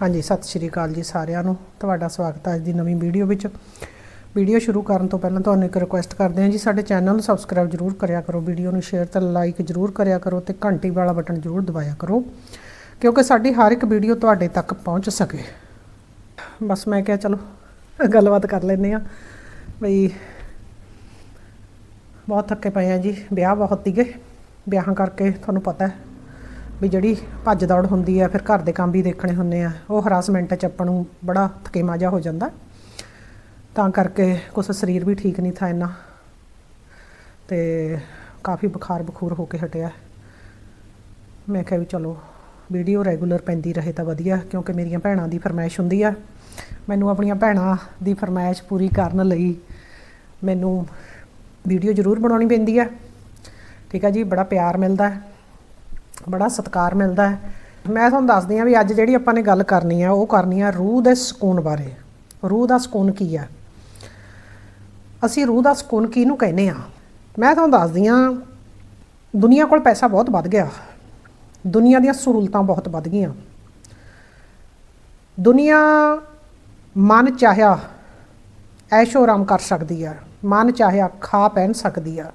ਹਾਂਜੀ, ਸਤਿ ਸ਼੍ਰੀ ਅਕਾਲ ਜੀ ਸਾਰਿਆਂ ਨੂੰ। ਤੁਹਾਡਾ ਸਵਾਗਤ ਹੈ ਅੱਜ ਦੀ ਨਵੀਂ ਵੀਡੀਓ ਵਿੱਚ। ਵੀਡੀਓ ਸ਼ੁਰੂ ਕਰਨ ਤੋਂ ਪਹਿਲਾਂ ਤੁਹਾਨੂੰ ਇੱਕ ਰਿਕੁਐਸਟ ਕਰਦੇ ਹਾਂ ਜੀ, ਸਾਡੇ ਚੈਨਲ ਨੂੰ ਸਬਸਕ੍ਰਾਈਬ ਜਰੂਰ ਕਰਿਆ ਕਰੋ, ਵੀਡੀਓ ਨੂੰ ਸ਼ੇਅਰ ਤੇ ਲਾਈਕ ਜਰੂਰ ਕਰਿਆ ਕਰੋ ਤੇ ਘੰਟੀ ਵਾਲਾ ਬਟਨ ਜਰੂਰ ਦਬਾਇਆ ਕਰੋ, ਕਿਉਂਕਿ ਸਾਡੀ ਹਰ ਇੱਕ ਵੀਡੀਓ ਤੁਹਾਡੇ ਤੱਕ ਪਹੁੰਚ ਸਕੇ। ਬਸ ਮੈਂ ਕਿਹਾ ਚਲੋ, ਗੱਲਬਾਤ ਕਰ ਲੈਂਦੇ ਆ ਬਈ, ਬਹੁਤ ਥੱਕੇ ਪਏ ਆ ਜੀ, ਵਿਆਹ ਬਹੁਤ ਸੀਗੇ। ਵਿਆਹਾਂ ਕਰਕੇ ਤੁਹਾਨੂੰ ਪਤਾ ਹੈ ਵੀ ਜਿਹੜੀ ਭੱਜ ਦੌੜ ਹੁੰਦੀ ਹੈ ਫਿਰ ਘਰ ਦੇ ਕੰਮ ਵੀ ਦੇਖਣੇ ਹੁੰਦੇ ਆ। ਉਹ ਹਰਾਸਮੈਂਟ ਚ ਆਪਾਂ ਨੂੰ ਬੜਾ ਥਕੇਮਾ ਜਿਹਾ ਹੋ ਜਾਂਦਾ। ਤਾਂ ਕਰਕੇ ਕੁਛ ਸਰੀਰ ਵੀ ਠੀਕ ਨਹੀਂ ਥਾ ਇੰਨਾ। ਤੇ ਕਾਫੀ ਬੁਖਾਰ ਬਖੂਰ ਹੋ ਕੇ ਹਟਿਆ। ਮੈਂ ਕਿਹਾ ਵੀ ਚਲੋ, ਵੀਡੀਓ ਰੈਗੂਲਰ ਪੈਂਦੀ ਰਹੇ ਤਾਂ ਵਧੀਆ, ਕਿਉਂਕਿ ਮੇਰੀਆਂ ਭੈਣਾਂ ਦੀ ਫਰਮਾਇਸ਼ ਹੁੰਦੀ ਆ। ਮੈਨੂੰ ਆਪਣੀਆਂ ਭੈਣਾਂ ਦੀ ਫਰਮਾਇਸ਼ ਪੂਰੀ ਕਰਨ ਲਈ ਮੈਨੂੰ ਵੀਡੀਓ ਜ਼ਰੂਰ ਬਣਾਉਣੀ ਪੈਂਦੀ ਆ। ਠੀਕ ਆ ਜੀ, ਬੜਾ ਪਿਆਰ ਮਿਲਦਾ। ਹੈ ਬੜਾ ਸਤਿਕਾਰ ਮਿਲਦਾ ਹੈ। ਮੈਂ ਤੁਹਾਨੂੰ ਦੱਸਦੀ ਹਾਂ ਵੀ ਅੱਜ ਜਿਹੜੀ ਆਪਾਂ ਨੇ ਗੱਲ ਕਰਨੀ ਆ, ਉਹ ਕਰਨੀ ਆ ਰੂਹ ਦੇ ਸਕੂਨ ਬਾਰੇ। ਰੂਹ ਦਾ ਸਕੂਨ ਕੀ ਆ? ਅਸੀਂ ਰੂਹ ਦਾ ਸਕੂਨ ਕਿਹਨੂੰ ਕਹਿੰਦੇ ਆ? ਮੈਂ ਤੁਹਾਨੂੰ ਦੱਸਦੀ ਹਾਂ, ਦੁਨੀਆ ਕੋਲ ਪੈਸਾ ਬਹੁਤ ਵੱਧ ਗਿਆ। ਦੁਨੀਆ ਦੀਆਂ ਸਹੂਲਤਾਂ ਬਹੁਤ ਵੱਧ ਗਈਆਂ। ਦੁਨੀਆ ਮਨ ਚਾਹਿਆ ਐਸ਼ੋ ਆਰਾਮ ਕਰ ਸਕਦੀ ਆ। ਮਨ ਚਾਹਿਆ ਖਾ ਪਹਿਨ ਸਕਦੀ ਆ।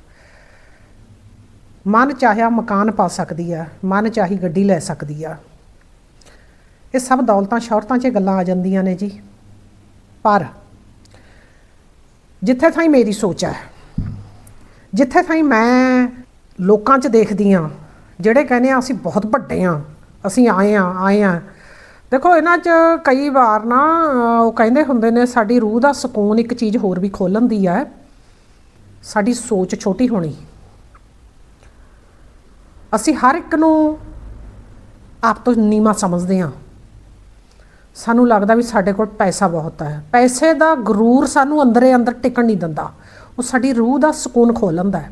ਮਨ ਚਾਹਿਆ ਮਕਾਨ ਪਾ ਸਕਦੀ ਆ, ਮਨ ਚਾਹੀ ਗੱਡੀ ਲੈ ਸਕਦੀ ਆ। ਇਹ ਸਭ ਦੌਲਤਾਂ ਸ਼ੌਹਰਤਾਂ 'ਚ ਗੱਲਾਂ ਆ ਜਾਂਦੀਆਂ ਨੇ ਜੀ। ਪਰ ਜਿੱਥੇ ਥਾਈ ਮੇਰੀ ਸੋਚ ਹੈ, ਜਿੱਥੇ ਥਾਈ ਮੈਂ ਲੋਕਾਂ 'ਚ ਦੇਖਦੀ ਆ, ਜਿਹੜੇ ਕਹਿੰਦੇ ਆ, ਅਸੀਂ ਬਹੁਤ ਵੱਡੇ ਆ, ਅਸੀਂ ਆਏ ਆ ਆਏ ਆ। ਦੇਖੋ, ਇਹਨਾਂ 'ਚ ਕਈ ਵਾਰ ਨਾ, ਉਹ ਕਹਿੰਦੇ ਹੁੰਦੇ ਨੇ, ਸਾਡੀ ਰੂਹ ਦਾ ਸਕੂਨ ਇੱਕ ਚੀਜ਼ ਹੋਰ ਵੀ ਖੋਲਣ ਦੀ ਹੈ ਸਾਡੀ ਸੋਚ ਛੋਟੀ ਹੋਣੀ। ਅਸੀਂ ਹਰ ਇੱਕ ਨੂੰ ਆਪ ਤੋਂ ਨੀਵਾ ਸਮਝਦੇ ਹਾਂ। ਸਾਨੂੰ ਲੱਗਦਾ ਵੀ ਸਾਡੇ ਕੋਲ ਪੈਸਾ ਬਹੁਤ ਹੈ। ਪੈਸੇ ਦਾ ਗਰੂਰ ਸਾਨੂੰ ਅੰਦਰੇ ਅੰਦਰ ਟਿਕਣ ਨਹੀਂ ਦਿੰਦਾ। ਉਹ ਸਾਡੀ ਰੂਹ ਦਾ ਸਕੂਨ ਖੋਹ ਲੈਂਦਾ ਹੈ।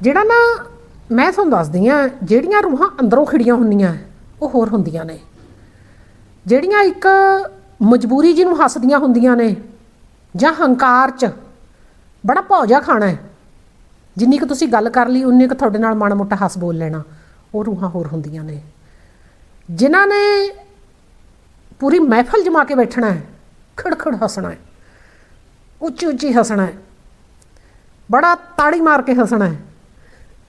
ਜਿਹੜਾ ਨਾ ਮੈਂ ਤੁਹਾਨੂੰ ਦੱਸਦੀ ਆ ਜਿਹੜੀਆਂ ਰੂਹਾਂ ਅੰਦਰੋਂ ਖਿੜੀਆਂ ਹੁੰਦੀਆਂ ਉਹ ਹੋਰ ਹੁੰਦੀਆਂ ਨੇ। ਜਿਹੜੀਆਂ ਇੱਕ ਮਜਬੂਰੀ ਜਿਹਨੂੰ ਹੱਸਦੀਆਂ ਹੁੰਦੀਆਂ ਨੇ ਜਾਂ ਹੰਕਾਰ 'ਚ ਬੜਾ ਭੌਜਾ ਖਾਣਾ ਹੈ ਜਿੰਨੀ ਕੁ ਤੁਸੀਂ ਗੱਲ ਕਰ ਲਈ, ਉਨੀ ਕੁ ਤੁਹਾਡੇ ਨਾਲ ਮਾੜਾ ਮੋਟਾ ਹੱਸ ਬੋਲ ਲੈਣਾ। ਉਹ ਰੂਹਾਂ ਹੋਰ ਹੁੰਦੀਆਂ ਨੇ। ਜਿਨ੍ਹਾਂ ਨੇ ਪੂਰੀ ਮਹਿਫਲ ਜਮਾ ਕੇ ਬੈਠਣਾ ਹੈ, ਖੜਖੜ ਹੱਸਣਾ ਹੈ, ਉੱਚੀ ਉੱਚੀ ਹੱਸਣਾ ਹੈ, ਬੜਾ ਤਾੜੀ ਮਾਰ ਕੇ ਹੱਸਣਾ ਹੈ,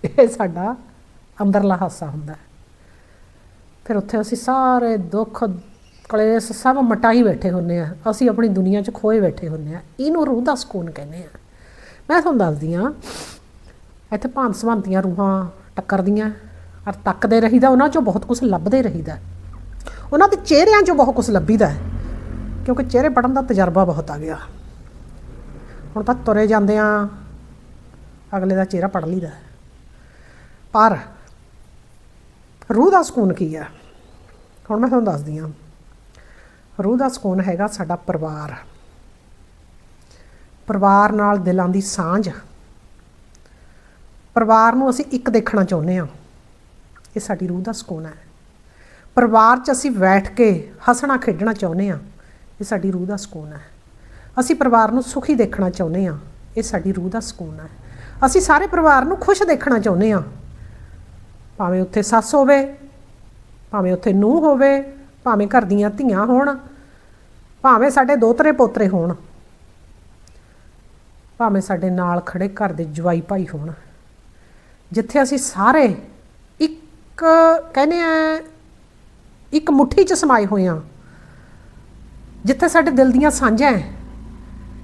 ਇਹ ਸਾਡਾ ਅੰਦਰਲਾ ਹਾਸਾ ਹੁੰਦਾ ਹੈ। ਫਿਰ ਉੱਥੇ ਅਸੀਂ ਸਾਰੇ ਦੁੱਖ, ਕਲੇਸ਼ ਸਭ ਮਟਾਈ ਬੈਠੇ ਹੁੰਨੇ ਆ ਅਸੀਂ ਆਪਣੀ ਦੁਨੀਆ 'ਚ ਖੋਏ ਬੈਠੇ ਹੁੰਨੇ ਆ ਇਹਨੂੰ ਰੂਹ ਦਾ ਸਕੂਨ ਕਹਿੰਦੇ ਆ ਮੈਂ ਤੁਹਾਨੂੰ ਦੱਸਦੀ ਆ ਇੱਥੇ ਭਾਂਤ ਸਵੰਤੀਆਂ ਰੂਹਾਂ ਟੱਕਰਦੀਆਂ ਔਰ ਤੱਕਦੇ ਰਹੀਦਾ, ਉਹਨਾਂ 'ਚੋਂ ਬਹੁਤ ਕੁਝ ਲੱਭਦੇ ਰਹੀਦਾ ਉਹਨਾਂ ਦੇ ਚਿਹਰਿਆਂ 'ਚੋਂ ਬਹੁਤ ਕੁਝ ਲੱਭੀਦਾ ਹੈ। ਕਿਉਂਕਿ ਚਿਹਰੇ ਪੜਨ ਦਾ ਤਜਰਬਾ ਬਹੁਤ ਆ ਗਿਆ। ਹੁਣ ਤਾਂ ਤੁਰੇ ਜਾਂਦੇ ਆ, ਅਗਲੇ ਦਾ ਚਿਹਰਾ ਪੜ ਲਈਦਾ ਪਰ ਰੂਹ ਦਾ ਸਕੂਨ ਕੀ ਹੈ? ਹੁਣ ਮੈਂ ਤੁਹਾਨੂੰ ਦੱਸਦੀ ਹਾਂ ਰੂਹ ਦਾ ਸਕੂਨ ਹੈਗਾ ਸਾਡਾ ਪਰਿਵਾਰ। ਪਰਿਵਾਰ ਨਾਲ ਦਿਲਾਂ ਦੀ ਸਾਂਝ ਪਰਿਵਾਰ ਨੂੰ ਅਸੀਂ ਇੱਕ ਦੇਖਣਾ ਚਾਹੁੰਦੇ ਹਾਂ। ਇਹ ਸਾਡੀ ਰੂਹ ਦਾ ਸਕੂਨ ਹੈ। ਪਰਿਵਾਰ 'ਚ ਅਸੀਂ ਬੈਠ ਕੇ ਹੱਸਣਾ, ਖੇਡਣਾ ਚਾਹੁੰਦੇ ਹਾਂ। ਇਹ ਸਾਡੀ ਰੂਹ ਦਾ ਸਕੂਨ ਹੈ। ਅਸੀਂ ਪਰਿਵਾਰ ਨੂੰ ਸੁਖੀ ਦੇਖਣਾ ਚਾਹੁੰਦੇ ਹਾਂ। ਇਹ ਸਾਡੀ ਰੂਹ ਦਾ ਸਕੂਨ ਹੈ। ਅਸੀਂ ਸਾਰੇ ਪਰਿਵਾਰ ਨੂੰ ਖੁਸ਼ ਦੇਖਣਾ ਚਾਹੁੰਦੇ ਹਾਂ। ਭਾਵੇਂ ਉੱਥੇ ਸੱਸ ਹੋਵੇ, ਭਾਵੇਂ ਉੱਥੇ ਨੂੰਹ ਹੋਵੇ, ਭਾਵੇਂ ਘਰ ਦੀਆਂ ਧੀਆਂ ਹੋਣ, ਭਾਵੇਂ ਸਾਡੇ ਦੋਤਰੇ ਪੋਤਰੇ ਹੋਣ, ਭਾਵੇਂ ਸਾਡੇ ਨਾਲ ਖੜੇ ਘਰ ਦੇ ਜਵਾਈ ਭਾਈ ਹੋਣ। ਜਿੱਥੇ ਅਸੀਂ ਸਾਰੇ ਇੱਕ ਕਹਿੰਦੇ ਆ, ਇੱਕ ਮੁਠੀ 'ਚ ਸਮਾਏ ਹੋਏ ਆ ਜਿੱਥੇ ਸਾਡੇ ਦਿਲ ਦੀਆਂ ਸਾਂਝਾਂ ਹੈ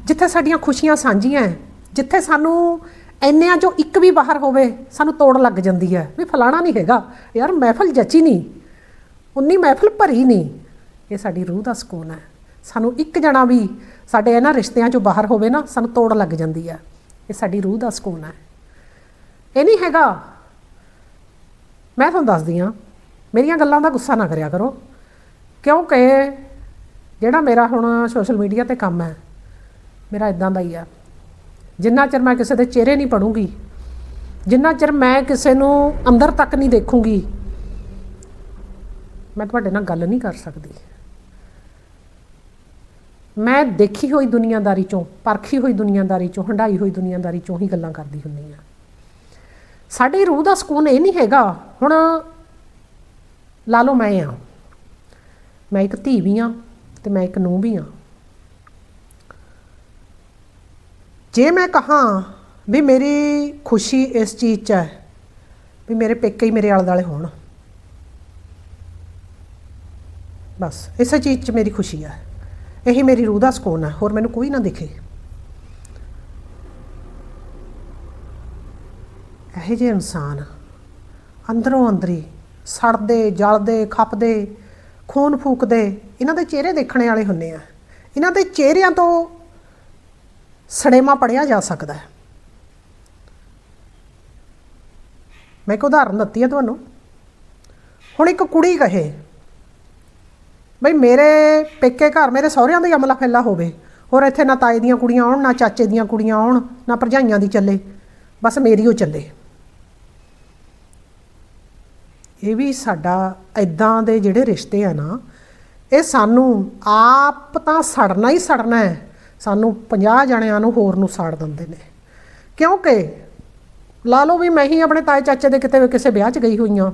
ਜਿੱਥੇ ਸਾਡੀਆਂ ਖੁਸ਼ੀਆਂ ਸਾਂਝੀਆਂ ਹੈ ਜਿੱਥੇ ਸਾਨੂੰ ਇੰਨਿਆਂ ਚੋਂ ਇੱਕ ਵੀ ਬਾਹਰ ਹੋਵੇ, ਸਾਨੂੰ ਤੋੜ ਲੱਗ ਜਾਂਦੀ ਹੈ ਵੀ ਫਲਾਣਾ ਨਹੀਂ ਹੈਗਾ। ਯਾਰ ਮਹਿਫਲ ਜੱਚੀ ਨਹੀਂ, ਉਨੀ ਮਹਿਫਲ ਭਰੀ ਨਹੀਂ। ਇਹ ਸਾਡੀ ਰੂਹ ਦਾ ਸਕੂਨ ਹੈ ਸਾਨੂੰ ਇੱਕ ਜਣਾ ਵੀ ਸਾਡੇ ਇਹਨਾਂ ਰਿਸ਼ਤਿਆਂ ਚੋਂ ਬਾਹਰ ਹੋਵੇ ਨਾ, ਸਾਨੂੰ ਤੋੜ ਲੱਗ ਜਾਂਦੀ ਹੈ ਇਹ ਸਾਡੀ ਰੂਹ ਦਾ ਸਕੂਨ ਹੈ ਇਹ ਨਹੀਂ ਹੈਗਾ। ਮੈਂ ਤੁਹਾਨੂੰ ਦੱਸਦੀ ਹਾਂ, ਮੇਰੀਆਂ ਗੱਲਾਂ ਦਾ ਗੁੱਸਾ ਨਾ ਕਰਿਆ ਕਰੋ। ਕਿਉਂਕਿ ਜਿਹੜਾ ਮੇਰਾ ਹੁਣ ਸੋਸ਼ਲ ਮੀਡੀਆ ਤੇ ਕੰਮ ਹੈ, ਮੇਰਾ ਇਦਾਂ ਦਾ ਹੀ ਆ। ਜਿੰਨਾ ਚਿਰ ਮੈਂ ਕਿਸੇ ਦੇ ਚਿਹਰੇ ਨਹੀਂ ਪੜੂੰਗੀ, ਜਿੰਨਾ ਚਿਰ ਮੈਂ ਕਿਸੇ ਨੂੰ ਅੰਦਰ ਤੱਕ ਨਹੀਂ ਦੇਖੂੰਗੀ, ਮੈਂ ਤੁਹਾਡੇ ਨਾਲ ਗੱਲ ਨਹੀਂ ਕਰ ਸਕਦੀ। ਮੈਂ ਦੇਖੀ ਹੋਈ ਦੁਨੀਆਦਾਰੀ ਚੋਂ, ਪਰਖੀ ਹੋਈ ਦੁਨੀਆਦਾਰੀ ਚੋਂ ਹੰਡਾਈ ਹੋਈ ਦੁਨੀਆਦਾਰੀ ਚੋਂ ਹੀ ਗੱਲਾਂ ਕਰਦੀ ਹੁੰਦੀ ਆ ਸਾਡੀ ਰੂਹ ਦਾ ਸਕੂਨ ਇਹ ਨਹੀਂ ਹੈਗਾ। ਹੁਣ ਲਾ ਲਓ ਮੈਂ ਆ। ਮੈਂ ਇੱਕ ਧੀ ਵੀ ਆ ਤੇ ਮੈਂ ਇੱਕ ਨੂੰਹ ਵੀ ਆ। ਜੇ ਮੈਂ ਕਹਾਂ ਵੀ ਮੇਰੀ ਖੁਸ਼ੀ ਇਸ ਚੀਜ਼ 'ਚ ਹੈ ਵੀ ਮੇਰੇ ਪੇਕੇ ਹੀ ਮੇਰੇ ਆਲੇ ਦੁਆਲੇ ਹੋਣ। ਬਸ, ਇਸੇ ਚੀਜ਼ 'ਚ ਮੇਰੀ ਖੁਸ਼ੀ ਹੈ। ਇਹੀ ਮੇਰੀ ਰੂਹ ਦਾ ਸਕੂਨ ਹੈ। ਹੋਰ ਮੈਨੂੰ ਕੋਈ ਨਾ ਦਿਖੇ। ਇਹੋ ਜਿਹੇ ਇਨਸਾਨ ਅੰਦਰੋਂ ਅੰਦਰੀ ਸੜਦੇ, ਜਲਦੇ, ਖੱਪਦੇ, ਖੂਨ ਫੂਕਦੇ, ਇਹਨਾਂ ਦੇ ਚਿਹਰੇ ਦੇਖਣੇ ਵਾਲੇ ਹੁੰਨੇ ਆ। ਇਹਨਾਂ ਦੇ ਚਿਹਰਿਆਂ ਤੋਂ ਸੜੇਮਾ ਪੜਿਆ ਜਾ ਸਕਦਾ ਹੈ। ਮੈਂ ਇੱਕ ਉਦਾਹਰਨ ਦਿੱਤੀ ਹੈ ਤੁਹਾਨੂੰ। ਹੁਣ ਇੱਕ ਕੁੜੀ ਕਹੇ, ਬਈ ਮੇਰੇ ਪੇਕੇ ਘਰ, ਮੇਰੇ ਸਹੁਰਿਆਂ ਦਾ ਹੀ ਅਮਲਾ ਫੈਲਾ ਹੋਵੇ। ਹੋਰ ਇੱਥੇ ਨਾ ਤਾਏ ਦੀਆਂ ਕੁੜੀਆਂ ਆਉਣ, ਨਾ ਚਾਚੇ ਦੀਆਂ ਕੁੜੀਆਂ ਆਉਣ, ਨਾ ਭਰਜਾਈਆਂ ਦੀ ਚੱਲੇ। ਬਸ ਮੇਰੀ ਉਹ ਚੱਲੇ। ਇਹ ਵੀ ਸਾਡਾ ਇਦਾਂ ਦੇ ਜਿਹੜੇ ਰਿਸ਼ਤੇ ਆ ਨਾ, ਇਹ ਸਾਨੂੰ ਆਪ ਤਾਂ ਸੜਨਾ ਹੀ ਸੜਨਾ ਹੈ। ਸਾਨੂੰ 50 ਜਣਿਆਂ ਨੂੰ ਹੋਰ ਨੂੰ ਸਾੜ ਦਿੰਦੇ ਨੇ। ਕਿਉਂਕਿ ਲਾ ਲਓ ਵੀ ਮੈਂ ਹੀ ਆਪਣੇ ਤਾਏ ਚਾਚੇ ਦੇ ਕਿਤੇ ਕਿਸੇ ਵਿਆਹ 'ਚ ਗਈ ਹੋਈ ਹਾਂ।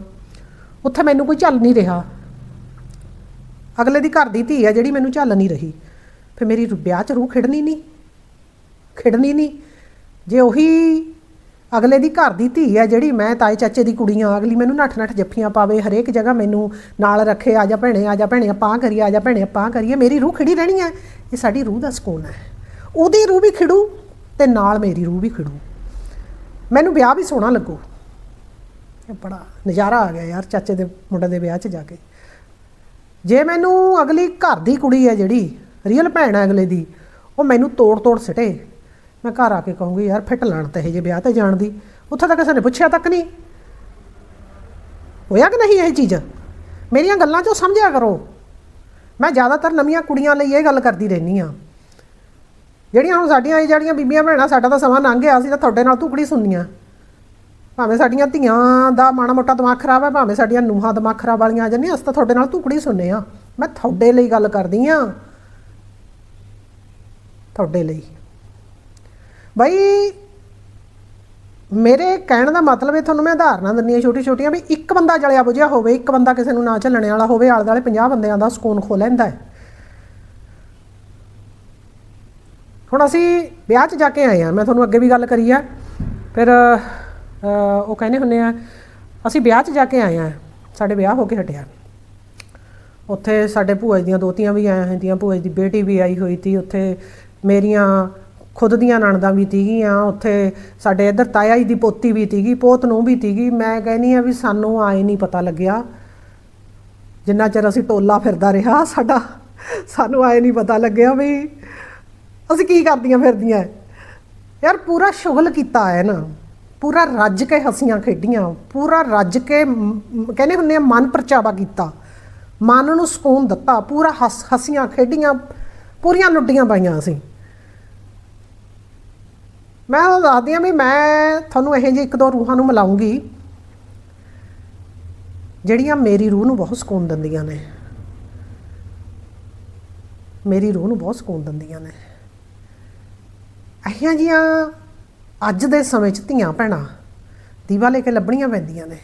ਉੱਥੇ ਮੈਨੂੰ ਕੋਈ ਚੱਲ ਨਹੀਂ ਰਿਹਾ। ਅਗਲੇ ਦੀ ਘਰ ਦੀ ਧੀ ਆ ਜਿਹੜੀ ਮੈਨੂੰ ਚੱਲ ਨਹੀਂ ਰਹੀ। ਫਿਰ ਮੇਰੀ ਰੂ- ਵਿਆਹ 'ਚ ਰੂਹ ਖਿੜਨੀ ਨਹੀਂ। ਖਿੜਨੀ ਨਹੀਂ। ਜੇ ਉਹੀ ਅਗਲੇ ਦੀ ਘਰ ਦੀ ਧੀ ਹੈ ਜਿਹੜੀ, ਮੈਂ ਤਾਏ ਚਾਚੇ ਦੀ ਕੁੜੀ ਆ, ਅਗਲੀ ਮੈਨੂੰ ਨੱਠ ਨੱਠ ਜੱਫੀਆਂ ਪਾਵੇ, ਹਰੇਕ ਜਗ੍ਹਾ ਮੈਨੂੰ ਨਾਲ ਰੱਖੇ, ਆ ਜਾ ਭੈਣੇ, ਆ ਜਾ ਭੈਣੇ, ਆਪਾਂ ਆਹ ਕਰੀਏ, ਆ ਜਾ ਭੈਣੇ, ਆਪਾਂ ਆਹ ਕਰੀਏ, ਮੇਰੀ ਰੂਹ ਖਿੜੀ ਰਹਿਣੀ ਹੈ ਇਹ ਸਾਡੀ ਰੂਹ ਦਾ ਸਕੂਨ ਹੈ। ਉਹਦੀ ਰੂਹ ਵੀ ਖਿੜੂ ਤੇ ਨਾਲ ਮੇਰੀ ਰੂਹ ਵੀ ਖਿੜੂ। ਮੈਨੂੰ ਵਿਆਹ ਵੀ ਸੋਹਣਾ ਲੱਗੂ। ਇਹ ਬੜਾ ਨਜ਼ਾਰਾ ਆ ਗਿਆ ਯਾਰ ਚਾਚੇ ਦੇ, ਮੁੰਡੇ ਦੇ ਵਿਆਹ 'ਚ ਜਾ ਕੇ। ਜੇ ਮੈਨੂੰ ਅਗਲੀ ਘਰ ਦੀ ਕੁੜੀ ਹੈ ਜਿਹੜੀ ਰੀਅਲ ਭੈਣ ਹੈ ਅਗਲੇ ਦੀ, ਉਹ ਮੈਨੂੰ ਤੋੜ ਤੋੜ ਸਿਟੇ। ਮੈਂ ਘਰ ਆ ਕੇ ਕਹੂੰਗੀ, ਯਾਰ ਫਿੱਟ ਲੈਣ ਤੇ ਇਹ ਜੇ ਵਿਆਹ ਤੇ ਜਾਣ ਦੀ। ਉੱਥੇ ਤਾਂ ਕਿਸੇ ਨੇ ਪੁੱਛਿਆ ਤੱਕ ਨਹੀਂ। ਹੋਇਆ ਕਿ ਨਹੀਂ ਇਹ ਚੀਜ਼? ਮੇਰੀਆਂ ਗੱਲਾਂ 'ਚੋਂ ਸਮਝਿਆ ਕਰੋ। ਮੈਂ ਜ਼ਿਆਦਾਤਰ ਨਵੀਆਂ ਕੁੜੀਆਂ ਲਈ ਇਹ ਗੱਲ ਕਰਦੀ ਰਹਿੰਦੀ ਆ ਜਿਹੜੀਆਂ ਹੁਣ ਸਾਡੀਆਂ ਇਹ ਜਿਹੜੀਆਂ ਬੀਬੀਆਂ ਭੈਣਾਂ, ਸਾਡਾ ਤਾਂ ਸਮਾਂ ਲੰਘ ਗਿਆ ਸੀ ਤਾਂ ਤੁਹਾਡੇ ਨਾਲ ਧੁਕੜੀ ਸੁਣਨੀਆਂ। ਭਾਵੇਂ ਸਾਡੀਆਂ ਧੀਆਂ ਦਾ ਮਾੜਾ ਮੋਟਾ ਦਿਮਾਗ ਖਰਾਬ ਹੈ, ਭਾਵੇਂ ਸਾਡੀਆਂ ਨੂੰਹਾਂ ਦਿਮਾਗ ਖਰਾਬ ਵਾਲੀਆਂ ਆ ਜਾਂਦੀਆਂ ਅਸੀਂ ਤਾਂ ਤੁਹਾਡੇ ਨਾਲ ਧੁਕੜੀ ਸੁਣਨੇ ਆ ਮੈਂ ਤੁਹਾਡੇ ਲਈ ਗੱਲ ਕਰਦੀ ਆ ਤੁਹਾਡੇ ਲਈ। ਬਈ, ਮੇਰੇ ਕਹਿਣ ਦਾ ਮਤਲਬ ਇਹ ਤੁਹਾਨੂੰ ਮੈਂ ਉਦਾਹਰਨਾਂ ਦਿੰਨੀ ਆ ਛੋਟੀ ਛੋਟੀਆਂ ਵੀ ਇੱਕ ਬੰਦਾ ਜਲਿਆ ਬੁਝਿਆ ਹੋਵੇ, ਇੱਕ ਬੰਦਾ ਕਿਸੇ ਨੂੰ ਨਾ ਝੱਲਣੇ ਵਾਲਾ ਹੋਵੇ, ਆਲੇ ਦੁਆਲੇ 50 ਬੰਦਿਆਂ ਦਾ ਸਕੂਨ ਖੋ ਲੈਂਦਾ ਹੈ। ਹੁਣ ਅਸੀਂ ਵਿਆਹ 'ਚ ਜਾ ਕੇ ਆਏ ਆ ਮੈਂ ਤੁਹਾਨੂੰ ਅੱਗੇ ਵੀ ਗੱਲ ਕਰੀ ਆ, ਫਿਰ ਉਹ ਕਹਿੰਦੇ ਹੁੰਦੇ ਆ, ਅਸੀਂ ਵਿਆਹ 'ਚ ਜਾ ਕੇ ਆਏ ਆ ਸਾਡੇ ਵਿਆਹ ਹੋ ਕੇ ਹਟਿਆ। ਉੱਥੇ ਸਾਡੇ ਭੂਆ ਦੀਆਂ ਦੋਤੀਆਂ ਵੀ ਆਈਆਂ ਹੁੰਦੀਆਂ ਭੂਆ ਦੀ ਬੇਟੀ ਵੀ ਆਈ ਹੋਈ ਸੀ, ਉੱਥੇ ਮੇਰੀਆਂ ਖੁਦ ਦੀਆਂ ਨਣਦਾਂ ਵੀ ਤੀਗੀਆਂ ਉੱਥੇ ਸਾਡੇ ਇੱਧਰ ਤਾਇਆ ਜੀ ਦੀ ਪੋਤੀ ਵੀ ਤੀਗੀ, ਪੋਤ ਨੂੰ ਵੀ ਤੀਗੀ। ਮੈਂ ਕਹਿੰਨੀ ਆ ਵੀ ਸਾਨੂੰ ਆਏ ਨਹੀਂ ਪਤਾ ਲੱਗਿਆ। ਜਿੰਨਾ ਚਿਰ ਅਸੀਂ ਟੋਲਾ ਫਿਰਦਾ ਰਿਹਾ, ਸਾਡਾ, ਸਾਨੂੰ ਆਏ ਨਹੀਂ ਪਤਾ ਲੱਗਿਆ ਵੀ ਅਸੀਂ ਕੀ ਕਰਦੀਆਂ ਫਿਰਦੀਆਂ। ਯਾਰ ਪੂਰਾ ਸ਼ੁਗਲ ਕੀਤਾ ਹੈ ਨਾ। ਪੂਰਾ ਰੱਜ ਕੇ ਹਸੀਆਂ ਖੇਡੀਆਂ, ਪੂਰਾ ਰੱਜ ਕੇ ਕਹਿੰਦੇ ਹੁੰਦੇ ਆ ਮਨ ਪਰਚਾਵਾ ਕੀਤਾ। ਮਨ ਨੂੰ ਸਕੂਨ ਦਿੱਤਾ, ਪੂਰਾ ਹੱਸ ਹਸੀਆਂ ਖੇਡੀਆਂ, ਪੂਰੀਆਂ ਲੁੱਡੀਆਂ ਪਾਈਆਂ ਅਸੀਂ। ਮੈਂ ਉਹ ਦੱਸਦੀ ਹਾਂ ਵੀ ਮੈਂ ਤੁਹਾਨੂੰ ਇਹੋ ਜਿਹੇ ਇੱਕ ਦੋ ਰੂਹਾਂ ਨੂੰ ਮਿਲਾਉਂਗੀ, ਜਿਹੜੀਆਂ ਮੇਰੀ ਰੂਹ ਨੂੰ ਬਹੁਤ ਸਕੂਨ ਦਿੰਦੀਆਂ ਨੇ। ਮੇਰੀ ਰੂਹ ਨੂੰ ਬਹੁਤ ਸਕੂਨ ਦਿੰਦੀਆਂ ਨੇ। ਅਹੀਆਂ ਜੀਆਂ ਅੱਜ ਦੇ ਸਮੇਂ 'ਚ ਧੀਆਂ ਭੈਣਾਂ ਦੀਵਾ ਲੈ ਕੇ ਲੱਭਣੀਆਂ ਪੈਂਦੀਆਂ ਨੇ।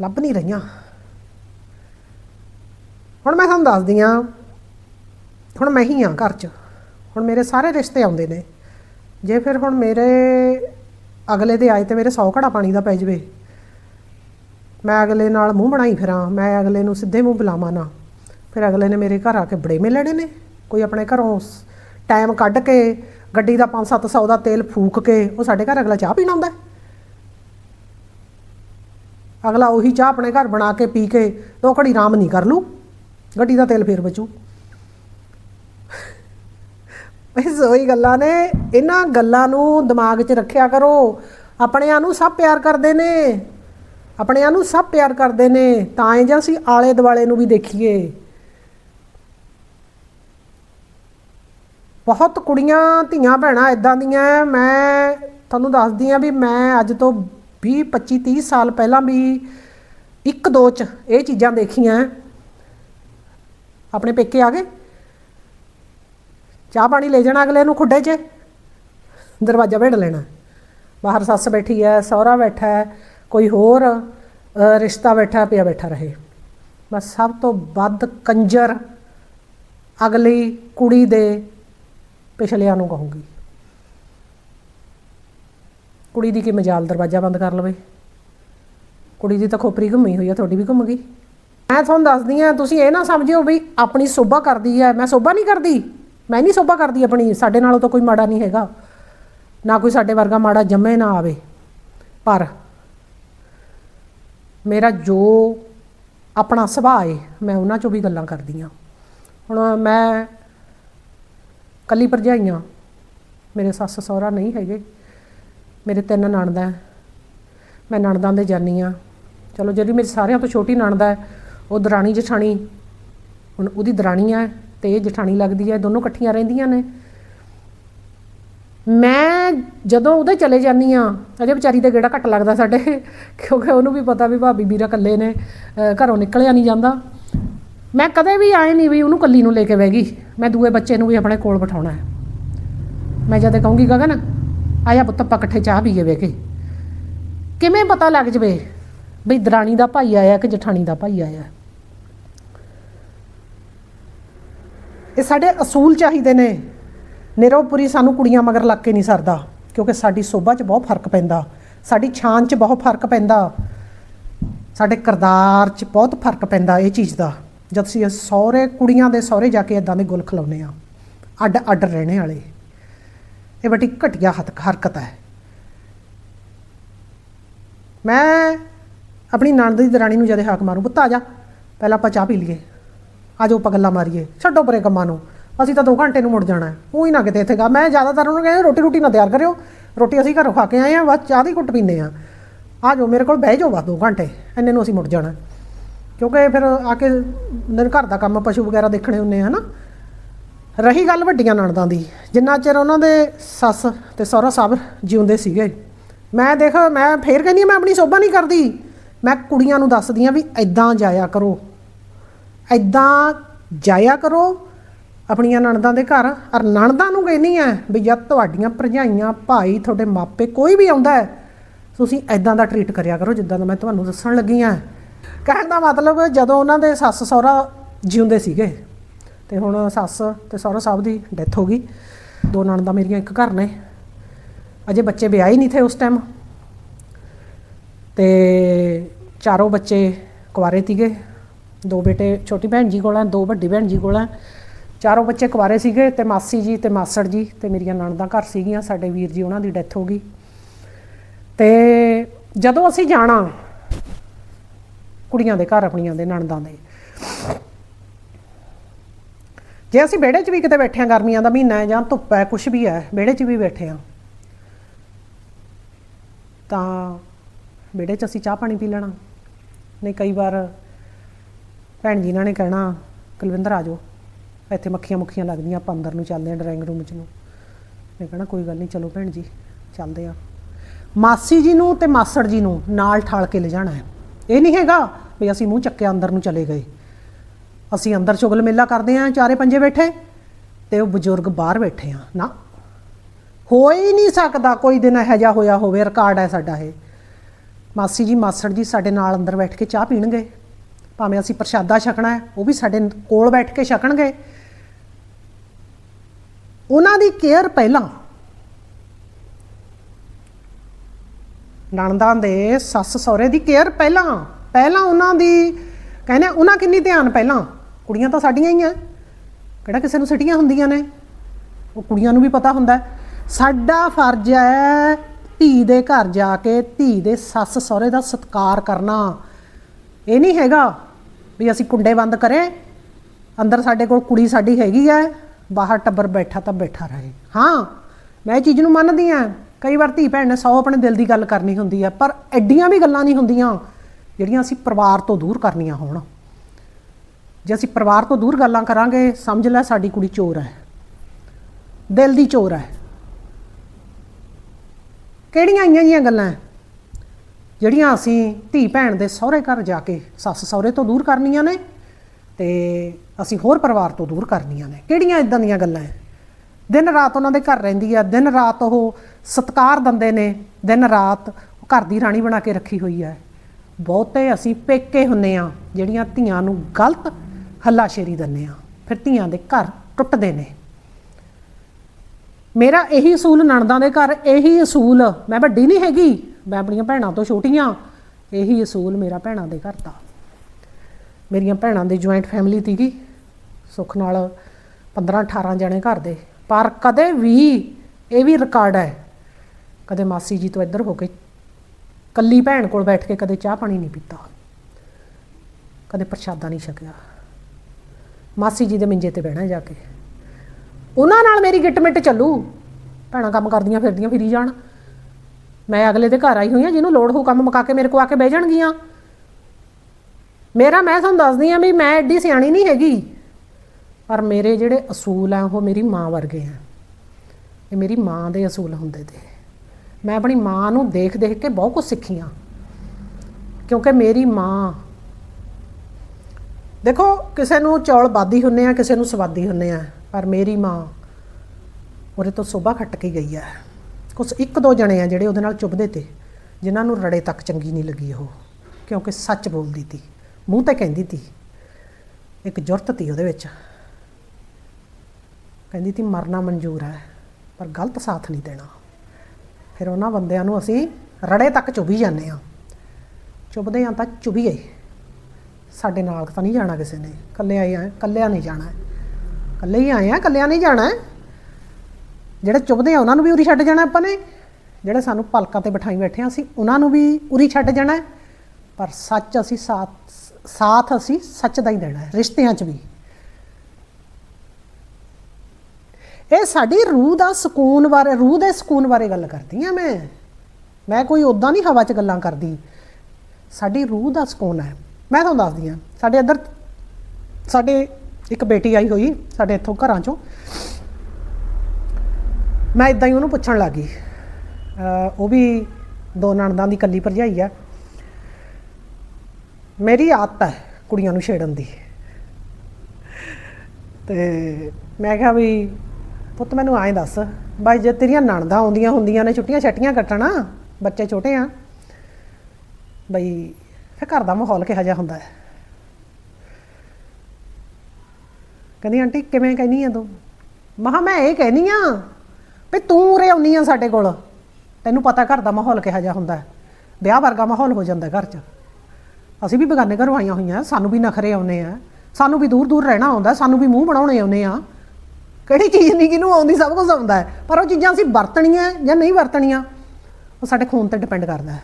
ਲੱਭ ਨਹੀਂ ਰਹੀਆਂ। ਹੁਣ ਮੈਂ ਤੁਹਾਨੂੰ ਦੱਸਦੀ ਹਾਂ, ਹੁਣ ਮੈਂ ਹੀ ਹਾਂ ਘਰ 'ਚ, ਹੁਣ ਮੇਰੇ ਸਾਰੇ ਰਿਸ਼ਤੇ ਆਉਂਦੇ ਨੇ। ਜੇ ਫਿਰ ਹੁਣ ਮੇਰੇ ਅਗਲੇ ਦੇ ਆਏ ਤੇ ਮੇਰੇ 100 ਘੜਾ ਪਾਣੀ ਦਾ ਪੈ ਜਵੇ, ਮੈਂ ਅਗਲੇ ਨਾਲ ਮੂੰਹ ਬਣਾਈ ਫਿਰਾਂ, ਮੈਂ ਅਗਲੇ ਨੂੰ ਸਿੱਧੇ ਮੂੰਹ ਬੁਲਾਵਾਂ ਨਾ। ਫਿਰ ਅਗਲੇ ਨੇ ਮੇਰੇ ਘਰ ਆ ਕੇ ਬੜੇ ਮਿਲਣੇ ਨੇ, ਕੋਈ ਆਪਣੇ ਘਰੋਂ ਟਾਈਮ ਕੱਢ ਕੇ, ਗੱਡੀ ਦਾ 5-700 ਦਾ ਤੇਲ ਫੂਕ ਕੇ, ਉਹ ਸਾਡੇ ਘਰ ਅਗਲਾ ਚਾਹ ਪੀਣ ਆਉਂਦਾ। ਅਗਲਾ ਉਹੀ ਚਾਹ ਆਪਣੇ ਘਰ ਬਣਾ ਕੇ ਪੀ ਕੇ ਦੋ ਘੜੀ ਆਰਾਮ ਨਹੀਂ ਕਰ ਲੂ ਗੱਡੀ ਦਾ ਤੇਲ ਫੇਰ ਬਚੂ। ਇਸ ਉਹੀ ਗੱਲਾਂ ਨੇ। ਇਹਨਾਂ ਗੱਲਾਂ ਨੂੰ ਦਿਮਾਗ 'ਚ ਰੱਖਿਆ ਕਰੋ। ਆਪਣਿਆਂ ਨੂੰ ਸਭ ਪਿਆਰ ਕਰਦੇ ਨੇ। ਆਪਣਿਆਂ ਨੂੰ ਸਭ ਪਿਆਰ ਕਰਦੇ ਨੇ। ਤਾਂ ਇਹ ਜਾਂ ਅਸੀਂ ਆਲੇ ਦੁਆਲੇ ਨੂੰ ਵੀ ਦੇਖੀਏ। ਬਹੁਤ ਕੁੜੀਆਂ, ਧੀਆਂ, ਭੈਣਾਂ ਇਦਾਂ ਦੀਆਂ ਮੈਂ ਤੁਹਾਨੂੰ ਦੱਸਦੀ ਆ ਵੀ ਮੈਂ ਅੱਜ ਤੋਂ 20 25 30 ਸਾਲ ਪਹਿਲਾਂ ਵੀ ਇੱਕ ਦੋ ਚ ਇਹ ਚੀਜ਼ਾਂ ਦੇਖੀਆਂ। ਆਪਣੇ ਪੇਕੇ ਆ ਗਏ? ਚਾਹ ਪਾਣੀ ਲੈ ਜਾਣਾ ਅਗਲੇ ਨੂੰ ਖੁੱਡੇ 'ਚ? ਦਰਵਾਜ਼ਾ ਭੇੜ ਲੈਣਾ। ਬਾਹਰ ਸੱਸ ਬੈਠੀ ਹੈ ਸਹੁਰਾ ਬੈਠਾ ਹੈ ਕੋਈ ਹੋਰ ਰਿਸ਼ਤਾ ਬੈਠਾ, ਪਿਆ ਬੈਠਾ ਰਹੇ। ਬਸ ਸਭ ਤੋਂ ਵੱਧ ਕੰਜਰ ਅਗਲੀ ਕੁੜੀ ਦੇ ਪਿਛਲਿਆਂ ਨੂੰ ਕਹੂੰਗੀ। ਕੁੜੀ ਦੀ ਕੀ ਮਜਾਲ ਦਰਵਾਜ਼ਾ ਬੰਦ ਕਰ ਲਵੇ? ਕੁੜੀ ਦੀ ਤਾਂ ਖੋਪਰੀ ਘੁੰਮੀ ਹੋਈ ਆ ਤੁਹਾਡੀ ਵੀ ਘੁੰਮ ਗਈ। ਮੈਂ ਤੁਹਾਨੂੰ ਦੱਸਦੀ ਆ, ਤੁਸੀਂ ਇਹ ਨਾ ਸਮਝਿਓ ਵੀ ਆਪਣੀ ਸੋਭਾ ਕਰਦੀ ਆ ਮੈਂ ਸੋਭਾ ਨਹੀਂ ਕਰਦੀ। ਮੈਂ ਨਹੀਂ ਸੋਭਾ ਕਰਦੀ ਆਪਣੀ, ਸਾਡੇ ਨਾਲੋਂ ਤਾਂ ਕੋਈ ਮਾੜਾ ਨਹੀਂ ਹੈਗਾ। ਨਾ ਕੋਈ ਸਾਡੇ ਵਰਗਾ ਮਾੜਾ ਜੰਮੇ ਨਾ ਆਵੇ। ਪਰ ਮੇਰਾ ਜੋ ਆਪਣਾ ਸੁਭਾਅ ਏ, ਮੈਂ ਉਹਨਾਂ ਚੋਂ ਵੀ ਗੱਲਾਂ ਕਰਦੀ ਆ। ਹੁਣ ਮੈਂ ਕੱਲੀ ਭਰਜਾਈਆਂ ਮੇਰੇ ਸੱਸ ਸਹੁਰਾ ਨਹੀਂ ਹੈਗੇ। ਮੇਰੇ ਤਿੰਨ ਨਣਦਾ ਮੈਂ ਨਣਦਾਂ ਦੇ ਜਾਨੀ ਆ। ਚਲੋ ਜਿਹੜੀ ਮੇਰੀ ਸਾਰਿਆਂ ਤੋਂ ਛੋਟੀ ਨਣਦਾ ਹੈ ਉਹ ਦਰਾਣੀ ਜਠਾਣੀ ਹੁਣ ਉਹਦੀ ਦਰਾਣੀ ਹੈ ਤੇ ਇਹ ਜਠਾਣੀ ਲੱਗਦੀ ਹੈ, ਦੋਨੋਂ ਇਕੱਠੀਆਂ ਰਹਿੰਦੀਆਂ ਨੇ। ਮੈਂ ਜਦੋਂ ਉਹਦੇ ਚਲੇ ਜਾਂਦੀ ਆ ਅਜੇ ਵਿਚਾਰੀ ਦਾ ਗੇੜਾ ਘੱਟ ਲੱਗਦਾ ਸਾਡੇ, ਕਿਉਂਕਿ ਉਹਨੂੰ ਵੀ ਪਤਾ ਵੀ ਭਾਬੀ ਵੀਰਾ ਇਕੱਲੇ ਨੇ ਘਰੋਂ ਨਿਕਲਿਆ ਨਹੀਂ ਜਾਂਦਾ। ਮੈਂ ਕਦੇ ਵੀ ਆਏ ਨਹੀਂ ਵੀ ਉਹਨੂੰ ਕੱਲੀ ਨੂੰ ਲੈ ਕੇ ਬਹਿ ਗਈ। ਮੈਂ ਦੂਏ ਬੱਚੇ ਨੂੰ ਵੀ ਆਪਣੇ ਕੋਲ ਬਿਠਾਉਣਾ ਹੈ। ਮੈਂ ਜਦ ਕਹੂੰਗੀ, ਗਗਨ, ਆਇਆ ਪੁੱਤ, ਆਪਾਂ ਇਕੱਠੇ ਚਾਹ ਪੀਏ ਵੇ ਕੇ। ਕਿਵੇਂ ਪਤਾ ਲੱਗ ਜਵੇ ਵੀ ਦਰਾਣੀ ਦਾ ਭਾਈ ਆਇਆ ਕਿ ਜਠਾਣੀ ਦਾ ਭਾਈ ਆਇਆ? ਇਹ ਸਾਡੇ ਅਸੂਲ ਚਾਹੀਦੇ ਨੇ। ਨਿਰੋਪੁਰੀ ਸਾਨੂੰ ਕੁੜੀਆਂ ਮਗਰ ਲੱਗ ਕੇ ਨਹੀਂ ਸਰਦਾ, ਕਿਉਂਕਿ ਸਾਡੀ ਸੋਭਾ 'ਚ ਬਹੁਤ ਫ਼ਰਕ ਪੈਂਦਾ। ਸਾਡੀ ਛਾਨ 'ਚ ਬਹੁਤ ਫ਼ਰਕ ਪੈਂਦਾ। ਸਾਡੇ ਕਿਰਦਾਰ 'ਚ ਬਹੁਤ ਫ਼ਰਕ ਪੈਂਦਾ ਇਹ ਚੀਜ਼ ਦਾ। ਜਦ ਅਸੀਂ ਸਹੁਰੇ ਕੁੜੀਆਂ ਦੇ ਸਹੁਰੇ ਜਾ ਕੇ ਇਦਾਂ ਦੇ ਗੁਲ ਖਲਾਉਂਦੇ ਆ ਅੱਡ ਅੱਡ ਰਹਿਣੇ ਵਾਲੇ, ਇਹ ਬੜੀ ਘਟੀਆ ਹਤ, ਹਰਕਤ ਹੈ। ਮੈਂ ਆਪਣੀ ਨਣਦ ਦੀ ਦਰਾਣੀ ਨੂੰ ਜਦੇ ਹਾਕ ਮਾਰੂ, ਪੁੱਤ ਆ ਜਾ, ਪਹਿਲਾਂ ਆਪਾਂ ਚਾਹ ਪੀ ਲਈਏ। ਆ ਜਾਓ ਆਪਾਂ ਗੱਲਾਂ ਮਾਰੀਏ ਛੱਡੋ ਪਰੇ ਕੰਮਾਂ ਨੂੰ। ਅਸੀਂ ਤਾਂ 2 ਘੰਟੇ ਨੂੰ ਮੁੜ ਜਾਣਾ ਉਹ ਹੀ ਨਾ ਕਿਤੇ ਇੱਥੇ ਗਾ। ਮੈਂ ਜ਼ਿਆਦਾਤਰ ਉਹਨੂੰ ਕਹਿੰਦਾ ਰੋਟੀ ਰੋਟੀ ਨਾ ਤਿਆਰ ਕਰਿਓ। ਰੋਟੀ ਅਸੀਂ ਘਰੋਂ ਖਾ ਕੇ ਆਏ ਆ ਬਸ ਚਾਹ ਦੀ ਘੁੱਟ ਪੀਂਦੇ ਆ ਆ ਜਾਓ ਮੇਰੇ ਕੋਲ ਬਹਿ ਜਾਓ ਬਸ 2 ਘੰਟੇ। ਇੰਨੇ ਨੂੰ ਅਸੀਂ ਮੁੜ ਜਾਣਾ ਕਿਉਂਕਿ ਫਿਰ ਆ ਕੇ ਦਿਨ ਘਰ ਦਾ ਕੰਮ ਪਸ਼ੂ ਵਗੈਰਾ ਦੇਖਣੇ ਹੁੰਨੇ ਆ ਨਾ। ਰਹੀ ਗੱਲ ਵੱਡੀਆਂ ਨਣਦਾਂ ਦੀ। ਜਿੰਨਾ ਚਿਰ ਉਹਨਾਂ ਦੇ ਸੱਸ ਤੇ ਸਹੁਰਾ ਸਾਹਿਬ ਜਿਉਂਦੇ ਸੀਗੇ। ਮੈਂ ਦੇਖ ਮੈਂ ਫੇਰ ਕਹਿੰਦੀ ਹਾਂ, ਮੈਂ ਆਪਣੀ ਸੋਭਾ ਨਹੀਂ ਕਰਦੀ। ਮੈਂ ਕੁੜੀਆਂ ਨੂੰ ਦੱਸਦੀ ਆ ਵੀ ਐਦਾਂ ਜਾਇਆ ਕਰੋ। ਐਦਾਂ ਜਾਇਆ ਕਰੋ ਆਪਣੀਆਂ ਨਣਦਾਂ ਦੇ ਘਰ। ਔਰ ਨਣਦਾਂ ਨੂੰ ਕਹਿੰਦੀ ਆ ਵੀ ਜਦ ਤੁਹਾਡੀਆਂ ਭਰਜਾਈਆਂ, ਭਾਈ ਤੁਹਾਡੇ ਮਾਪੇ ਕੋਈ ਵੀ ਆਉਂਦਾ ਹੈ, ਤੁਸੀਂ ਐਦਾਂ ਦਾ ਟਰੀਟ ਕਰਿਆ ਕਰੋ ਜਿੱਦਾਂ ਦਾ ਮੈਂ ਤੁਹਾਨੂੰ ਦੱਸਣ ਲੱਗੀ ਆ। ਕਹਿਣ ਦਾ ਮਤਲਬ ਜਦੋਂ ਉਹਨਾਂ ਦੇ ਸੱਸ ਸਹੁਰਾ ਜਿਉਂਦੇ ਸੀਗੇ, ਤੇ ਹੁਣ ਸੱਸ ਤੇ ਸਹੁਰਾ ਸਾਹਿਬ ਦੀ ਡੈਥ ਹੋ ਗਈ। ਦੋ ਨਣਦਾਂ ਮੇਰੀਆਂ ਇੱਕ ਘਰ ਨੇ। ਅਜੇ ਬੱਚੇ ਵਿਆਹ ਹੀ ਨਹੀਂ ਥੇ ਉਸ ਟਾਈਮ ਤੇ ਚਾਰੋਂ ਬੱਚੇ ਕੁਆਰੇ ਸੀਗੇ। ਦੋ ਬੇਟੇ, ਛੋਟੀ ਭੈਣ ਜੀ ਕੋਲ ਆ, ਦੋ ਵੱਡੀ ਭੈਣ ਜੀ ਕੋਲ ਆ। ਚਾਰੋਂ ਬੱਚੇ ਕੁਆਰੇ ਸੀਗੇ ਤੇ ਮਾਸੀ ਜੀ ਤੇ ਮਾਸੜ ਜੀ ਤੇ ਮੇਰੀਆਂ ਨਣਦਾਂ ਘਰ ਸੀਗੀਆਂ, ਸਾਡੇ ਵੀਰ ਜੀ ਉਹਨਾਂ ਦੀ ਡੈਥ ਹੋ ਗਈ। ਤੇ ਜਦੋਂ ਅਸੀਂ ਜਾਣਾ ਕੁੜੀਆਂ ਦੇ ਘਰ ਆਪਣੀਆਂ ਦੇ, ਨਣਦਾਂ ਦੇ। ਜੇ ਅਸੀਂ ਵਿਹੜੇ 'ਚ ਵੀ ਕਿਤੇ ਬੈਠੇ ਹਾਂ, ਗਰਮੀਆਂ ਦਾ ਮਹੀਨਾ ਹੈ ਜਾਂ ਧੁੱਪ ਹੈ ਕੁਝ ਵੀ ਹੈ, ਵਿਹੜੇ 'ਚ ਵੀ ਬੈਠੇ ਹਾਂ। ਤਾਂ ਵਿਹੜੇ 'ਚ ਅਸੀਂ ਚਾਹ ਪਾਣੀ ਪੀ ਲੈਣਾ। ਨਹੀਂ, ਕਈ ਵਾਰ ਭੈਣ ਜੀ ਇਹਨਾਂ ਨੇ ਕਹਿਣਾ, ਕੁਲਵਿੰਦਰ ਆ ਜਾਓ। ਇੱਥੇ ਮੱਖੀਆਂ ਮੁੱਖੀਆਂ ਲੱਗਦੀਆਂ, ਆਪਾਂ ਅੰਦਰ ਨੂੰ ਚੱਲਦੇ ਹਾਂ ਡਰਾਇੰਗ ਰੂਮ 'ਚ ਨੂੰ। ਮੈਂ ਕਹਿਣਾ, ਕੋਈ ਗੱਲ ਨਹੀਂ, ਚਲੋ ਭੈਣ ਜੀ, ਚੱਲਦੇ ਆ ਮਾਸੀ ਜੀ ਨੂੰ ਤੇ ਮਾਸੜ ਜੀ ਨੂੰ ਨਾਲ ਠਾਲ ਕੇ ਲੈ ਜਾਣਾ ਹੈ। ਇਹ ਨਹੀਂ ਹੈਗਾ ਵੀ ਅਸੀਂ ਮੂੰਹ ਚੱਕਿਆ ਅੰਦਰ ਨੂੰ ਚਲੇ ਗਏ। ਅਸੀਂ ਅੰਦਰ ਚੁਗਲ ਮੇਲਾ ਕਰਦੇ ਆਂ ਚਾਰੇ ਪੰਜੇ ਬੈਠੇ, ਤੇ ਉਹ ਬਜ਼ੁਰਗ ਬਾਹਰ ਬੈਠੇ ਆ। ਨਾ, ਹੋ ਹੀ ਨਹੀਂ ਸਕਦਾ ਕੋਈ ਦਿਨ ਇਹੋ ਜਿਹਾ ਹੋਇਆ ਹੋਵੇ, ਰਿਕਾਰਡ ਹੈ ਸਾਡਾ ਇਹ। ਮਾਸੀ ਜੀ, ਮਾਸੜ ਜੀ ਸਾਡੇ ਨਾਲ ਅੰਦਰ ਬੈਠ ਕੇ ਚਾਹ ਪੀਣਗੇ। ਭਾਵੇਂ ਅਸੀਂ ਪ੍ਰਸ਼ਾਦਾ ਛਕਣਾ ਹੈ, ਉਹ ਵੀ ਸਾਡੇ ਕੋਲ ਬੈਠ ਕੇ ਛਕਣਗੇ। ਉਹਨਾਂ ਦੀ ਕੇਅਰ ਪਹਿਲਾਂ। ਨਣਦਾਂ ਦੇ ਸੱਸ ਸਹੁਰੇ ਦੀ ਕੇਅਰ ਪਹਿਲਾਂ। ਪਹਿਲਾਂ ਉਹਨਾਂ ਦੀ, ਕਹਿੰਦੇ ਉਹਨਾਂ ਕਿੰਨੀ ਧਿਆਨ ਪਹਿਲਾਂ? ਕੁੜੀਆਂ ਤਾਂ ਸਾਡੀਆਂ ਹੀ ਆ। ਕਿਹੜਾ ਕਿਸੇ ਨੂੰ ਸਿੱਟੀਆਂ ਹੁੰਦੀਆਂ ਨੇ? ਉਹ ਕੁੜੀਆਂ ਨੂੰ ਵੀ ਪਤਾ ਹੁੰਦਾ ਸਾਡਾ ਫਰਜ਼ ਹੈ ਧੀ ਦੇ ਘਰ ਜਾ ਕੇ ਧੀ ਦੇ ਸੱਸ ਸਹੁਰੇ ਦਾ ਸਤਿਕਾਰ ਕਰਨਾ। ਇਹ ਨਹੀਂ ਹੈਗਾ। ਵੀ ਅਸੀਂ ਕੁੰਡੇ ਬੰਦ ਕਰੇ, ਅੰਦਰ ਸਾਡੇ ਕੋਲ ਕੁੜੀ ਸਾਡੀ ਹੈਗੀ ਹੈ ਬਾਹਰ ਟੱਬਰ ਬੈਠਾ ਤਾਂ ਬੈਠਾ ਰਹੇ। ਹਾਂ, ਮੈਂ ਇਹ ਚੀਜ਼ ਨੂੰ ਮੰਨਦੀ ਆ ਕਈ ਵਾਰ ਧੀ ਭੈਣ ਨੇ ਸੌ ਆਪਣੇ ਦਿਲ ਦੀ ਗੱਲ ਕਰਨੀ ਹੁੰਦੀ ਹੈ ਪਰ ਐਡੀਆਂ ਵੀ ਗੱਲਾਂ ਨਹੀਂ ਹੁੰਦੀਆਂ ਜਿਹੜੀਆਂ ਅਸੀਂ ਪਰਿਵਾਰ ਤੋਂ ਦੂਰ ਕਰਨੀਆਂ ਹੋਣ। ਜੇ ਅਸੀਂ ਪਰਿਵਾਰ ਤੋਂ ਦੂਰ ਗੱਲਾਂ ਕਰਾਂਗੇ, ਸਮਝ ਲੈ ਸਾਡੀ ਕੁੜੀ ਚੋਰ ਹੈ। ਦਿਲ ਦੀ ਚੋਰ ਹੈ। ਕਿਹੜੀਆਂ ਆਈਆਂ ਜੀਆਂ ਗੱਲਾਂ? ਜਿਹੜੀਆਂ ਅਸੀਂ ਧੀ ਭੈਣ ਦੇ ਸਹੁਰੇ ਘਰ ਜਾ ਕੇ ਸੱਸ ਸਹੁਰੇ ਤੋਂ ਦੂਰ ਕਰਨੀਆਂ ਨੇ ਤੇ ਅਸੀਂ ਹੋਰ ਪਰਿਵਾਰ ਤੋਂ ਦੂਰ ਕਰਨੀਆਂ ਨੇ। ਕਿਹੜੀਆਂ ਇਦਾਂ ਦੀਆਂ ਗੱਲਾਂ ਹੈ ਦਿਨ ਰਾਤ ਉਹਨਾਂ ਦੇ ਘਰ ਰਹਿੰਦੀ ਆ, ਦਿਨ ਰਾਤ ਉਹ ਸਤਕਾਰ ਦਿੰਦੇ ਨੇ, ਦਿਨ ਰਾਤ ਉਹ ਘਰ ਦੀ ਰਾਣੀ ਬਣਾ ਕੇ ਰੱਖੀ ਹੋਈ ਹੈ ਬਹੁਤੇ ਅਸੀਂ ਪੇਕੇ ਹੁੰਨੇ ਆ, ਜਿਹੜੀਆਂ ਧੀਆਂ ਨੂੰ ਗਲਤ ਹੱਲਾਸ਼ੇਰੀ ਦਿੰਨੇ ਆ, ਫਿਰ ਧੀਆਂ ਦੇ ਘਰ ਟੁੱਟਦੇ ਨੇ। ਮੇਰਾ ਇਹੀ ਅਸੂਲ ਨਣਦਾਂ ਦੇ ਘਰ, ਇਹੀ ਅਸੂਲ, ਮੈਂ ਵੱਡੀ ਨਹੀਂ ਹੈਗੀ। ਮੈਂ ਆਪਣੀਆਂ ਭੈਣਾਂ ਤੋਂ ਛੋਟੀਆਂ ਇਹੀ ਅਸੂਲ ਮੇਰਾ ਭੈਣਾਂ ਦੇ ਘਰ ਦਾ। ਮੇਰੀਆਂ ਭੈਣਾਂ ਦੀ ਜੁਆਇੰਟ ਫੈਮਿਲੀ ਸੀਗੀ ਸੁੱਖ ਨਾਲ 15 18 ਜਣੇ ਘਰ ਦੇ। ਪਰ ਕਦੇ ਵੀ ਇਹ ਵੀ ਰਿਕਾਰਡ ਹੈ, ਕਦੇ ਮਾਸੀ ਜੀ ਤੋਂ ਇੱਧਰ ਹੋ ਕੇ ਕੱਲੀ ਭੈਣ ਕੋਲ ਬੈਠ ਕੇ ਕਦੇ ਚਾਹ ਪਾਣੀ ਨਹੀਂ ਪੀਤਾ, ਕਦੇ ਪ੍ਰਸ਼ਾਦਾ ਨਹੀਂ ਛਕਿਆ। ਮਾਸੀ ਜੀ ਦੇ ਮਿੰਜੇ ਤੇ ਬਹਿਣਾ ਜਾ ਕੇ। ਉਹਨਾਂ ਨਾਲ ਮੇਰੀ ਗਿੱਟਮਿੱਟ ਚੱਲੂ, ਭੈਣਾਂ ਕੰਮ ਕਰਦੀਆਂ ਫਿਰਦੀਆਂ, ਫਿਰੀ ਜਾਣ। ਮੈਂ ਅਗਲੇ ਦੇ ਘਰ ਆਈ ਹੋਈ ਹਾਂ, ਜਿਹਨੂੰ ਲੋੜ ਹੋ ਕੰਮ ਮੁਕਾ ਕੇ ਮੇਰੇ ਕੋ ਆ ਕੇ ਬਹਿ ਜਾਣਗੀਆਂ। ਮੇਰਾ, ਮੈਂ ਤੁਹਾਨੂੰ ਦੱਸਦੀ ਆ ਵੀ ਮੈਂ ਐਡੀ ਸਿਆਣੀ ਨਹੀਂ ਹੈਗੀ। ਪਰ ਮੇਰੇ ਜਿਹੜੇ ਅਸੂਲ ਆ, ਉਹ ਮੇਰੀ ਮਾਂ ਵਰਗੇ ਆ। ਇਹ ਮੇਰੀ ਮਾਂ ਦੇ ਅਸੂਲ ਹੁੰਦੇ ਤੇ। ਮੈਂ ਆਪਣੀ ਮਾਂ ਨੂੰ ਦੇਖ ਦੇਖ ਕੇ ਬਹੁਤ ਕੁਝ ਸਿੱਖੀਆਂ ਕਿਉਂਕਿ ਮੇਰੀ ਮਾਂ, ਦੇਖੋ, ਕਿਸੇ ਨੂੰ ਚੌਲ ਬਾਦੀ ਹੁੰਨੇ ਆ, ਕਿਸੇ ਨੂੰ ਸਵਾਦੀ ਹੁੰਨੇ ਆ, ਪਰ ਮੇਰੀ ਮਾਂ ਉਹਦੇ ਤੋਂ ਸੋਭਾ ਖੱਟ ਕੇ ਗਈ ਆ। ਕੁਛ ਇੱਕ ਦੋ ਜਣੇ ਆ ਜਿਹੜੇ ਉਹਦੇ ਨਾਲ ਚੁੱਭਦੇ ਤੇ, ਜਿਨ੍ਹਾਂ ਨੂੰ ਰੜੇ ਤੱਕ ਚੰਗੀ ਨਹੀਂ ਲੱਗੀ ਉਹ, ਕਿਉਂਕਿ ਸੱਚ ਬੋਲਦੀ ਤੀ, ਮੂੰਹ ਤੇ ਕਹਿੰਦੀ ਤੀ, ਇੱਕ ਜੁਰਤ ਤੀ ਉਹਦੇ ਵਿੱਚ। ਕਹਿੰਦੀ ਤੀ, ਮਰਨਾ ਮਨਜ਼ੂਰ ਹੈ, ਪਰ ਗਲਤ ਸਾਥ ਨਹੀਂ ਦੇਣਾ। ਫਿਰ ਉਹਨਾਂ ਬੰਦਿਆਂ ਨੂੰ ਅਸੀਂ ਰੜੇ ਤੱਕ ਚੁਭੀ ਜਾਂਦੇ ਆ ਚੁਭਦੇ ਆ ਤਾਂ ਚੁਭੀਏ। ਸਾਡੇ ਨਾਲ ਤਾਂ ਨਹੀਂ ਜਾਣਾ ਕਿਸੇ ਨੇ। ਇਕੱਲੇ ਆਏ ਆ, ਇਕੱਲਿਆਂ ਨਹੀਂ ਜਾਣਾ। ਇਕੱਲੇ ਹੀ ਆਏ ਆ, ਇਕੱਲਿਆਂ ਨਹੀਂ ਜਾਣਾ। ਜਿਹੜੇ ਚੁਭਦੇ ਆ, ਉਹਨਾਂ ਨੂੰ ਵੀ ਉਰੀ ਛੱਡ ਜਾਣਾ ਆਪਾਂ ਨੇ। ਜਿਹੜੇ ਸਾਨੂੰ ਪਲਕਾਂ ਤੇ ਬਿਠਾਈ ਬੈਠੇ ਆ, ਅਸੀਂ ਉਹਨਾਂ ਨੂੰ ਵੀ ਉਰੀ ਛੱਡ ਜਾਣਾ ਪਰ ਸੱਚ ਅਸੀਂ ਸਾਥ ਸਾਥ ਅਸੀਂ ਸੱਚ ਦਾ ਹੀ ਦੇਣਾ ਹੈ, ਰਿਸ਼ਤਿਆਂ 'ਚ ਵੀ। ਇਹ ਸਾਡੀ ਰੂਹ ਦਾ ਸਕੂਨ ਬਾਰੇ, ਰੂਹ ਦੇ ਸਕੂਨ ਬਾਰੇ ਗੱਲ ਕਰਦੀ ਆ ਮੈਂ। ਮੈਂ ਕੋਈ ਉਦਾਂ ਨਹੀਂ ਹਵਾ 'ਚ ਗੱਲਾਂ ਕਰਦੀ। ਸਾਡੀ ਰੂਹ ਦਾ ਸਕੂਨ ਹੈ। ਮੈਂ ਤੁਹਾਨੂੰ ਦੱਸਦੀ ਆ, ਸਾਡੇ ਇੱਧਰ, ਸਾਡੇ ਇੱਕ ਬੇਟੀ ਆਈ ਹੋਈ, ਸਾਡੇ ਇੱਥੋਂ ਘਰਾਂ 'ਚੋਂ। ਮੈਂ ਇਦਾਂ ਹੀ ਉਹਨੂੰ ਪੁੱਛਣ ਲੱਗੀ ਉਹ ਵੀ ਦੋ ਨਣਦਾਂ ਦੀ ਕੱਲੀ ਭਰਜਾਈ ਆ। ਮੇਰੀ ਆਦਤ ਹੈ ਕੁੜੀਆਂ ਨੂੰ ਛੇੜਨ ਦੀ। ਤੇ ਮੈਂ ਕਿਹਾ ਵੀ, ਪੁੱਤ ਮੈਨੂੰ ਐਂ ਦੱਸ, ਬਾਈ ਜੇ ਤੇਰੀਆਂ ਨਣਦਾਂ ਆਉਂਦੀਆਂ ਹੁੰਦੀਆਂ ਨੇ, ਛੁੱਟੀਆਂ ਛੱਟੀਆਂ ਕੱਟਣਾ, ਬੱਚੇ ਛੋਟੇ ਆ, ਬਈ ਫਿਰ ਘਰ ਦਾ ਮਾਹੌਲ ਕਿਹੋ ਜਿਹਾ ਹੁੰਦਾ ਹੈ? ਕਹਿੰਦੀ, ਆਂਟੀ, ਕਿਵੇਂ ਕਹਿਨੀ ਆ ਤੂੰ? ਮਹਾ ਮੈਂ ਇਹ ਕਹਿਨੀ ਆ ਵੀ ਤੂੰ ਉਰੇ ਆਉਣੀ ਆ ਸਾਡੇ ਕੋਲ। ਤੈਨੂੰ ਪਤਾ ਘਰ ਦਾ ਮਾਹੌਲ ਕਿਹੋ ਜਿਹਾ ਹੁੰਦਾ ਹੈ। ਵਿਆਹ ਵਰਗਾ ਮਾਹੌਲ ਹੋ ਜਾਂਦਾ ਘਰ 'ਚ। ਅਸੀਂ ਵੀ ਬਗਾਨੇ ਘਰੋਂ ਆਈਆਂ ਹੋਈਆਂ, ਸਾਨੂੰ ਵੀ ਨਖਰੇ ਆਉਨੇ ਆ। ਸਾਨੂੰ ਵੀ ਦੂਰ ਦੂਰ ਰਹਿਣਾ ਆਉਂਦਾ, ਸਾਨੂੰ ਵੀ ਮੂੰਹ ਬਣਾਉਣੇ ਆਉਨੇ ਆ। ਕਿਹੜੀ ਚੀਜ਼ ਨਹੀਂ ਕਿਨੂੰ ਆਉਂਦੀ, ਸਭ ਕੁਝ ਆਉਂਦਾ ਹੈ। ਪਰ ਉਹ ਚੀਜ਼ਾਂ ਅਸੀਂ ਵਰਤਣੀਆਂ ਜਾਂ ਨਹੀਂ ਵਰਤਣੀਆਂ, ਉਹ ਸਾਡੇ ਖੂਨ ਤੇ ਡਿਪੈਂਡ ਕਰਦਾ ਹੈ।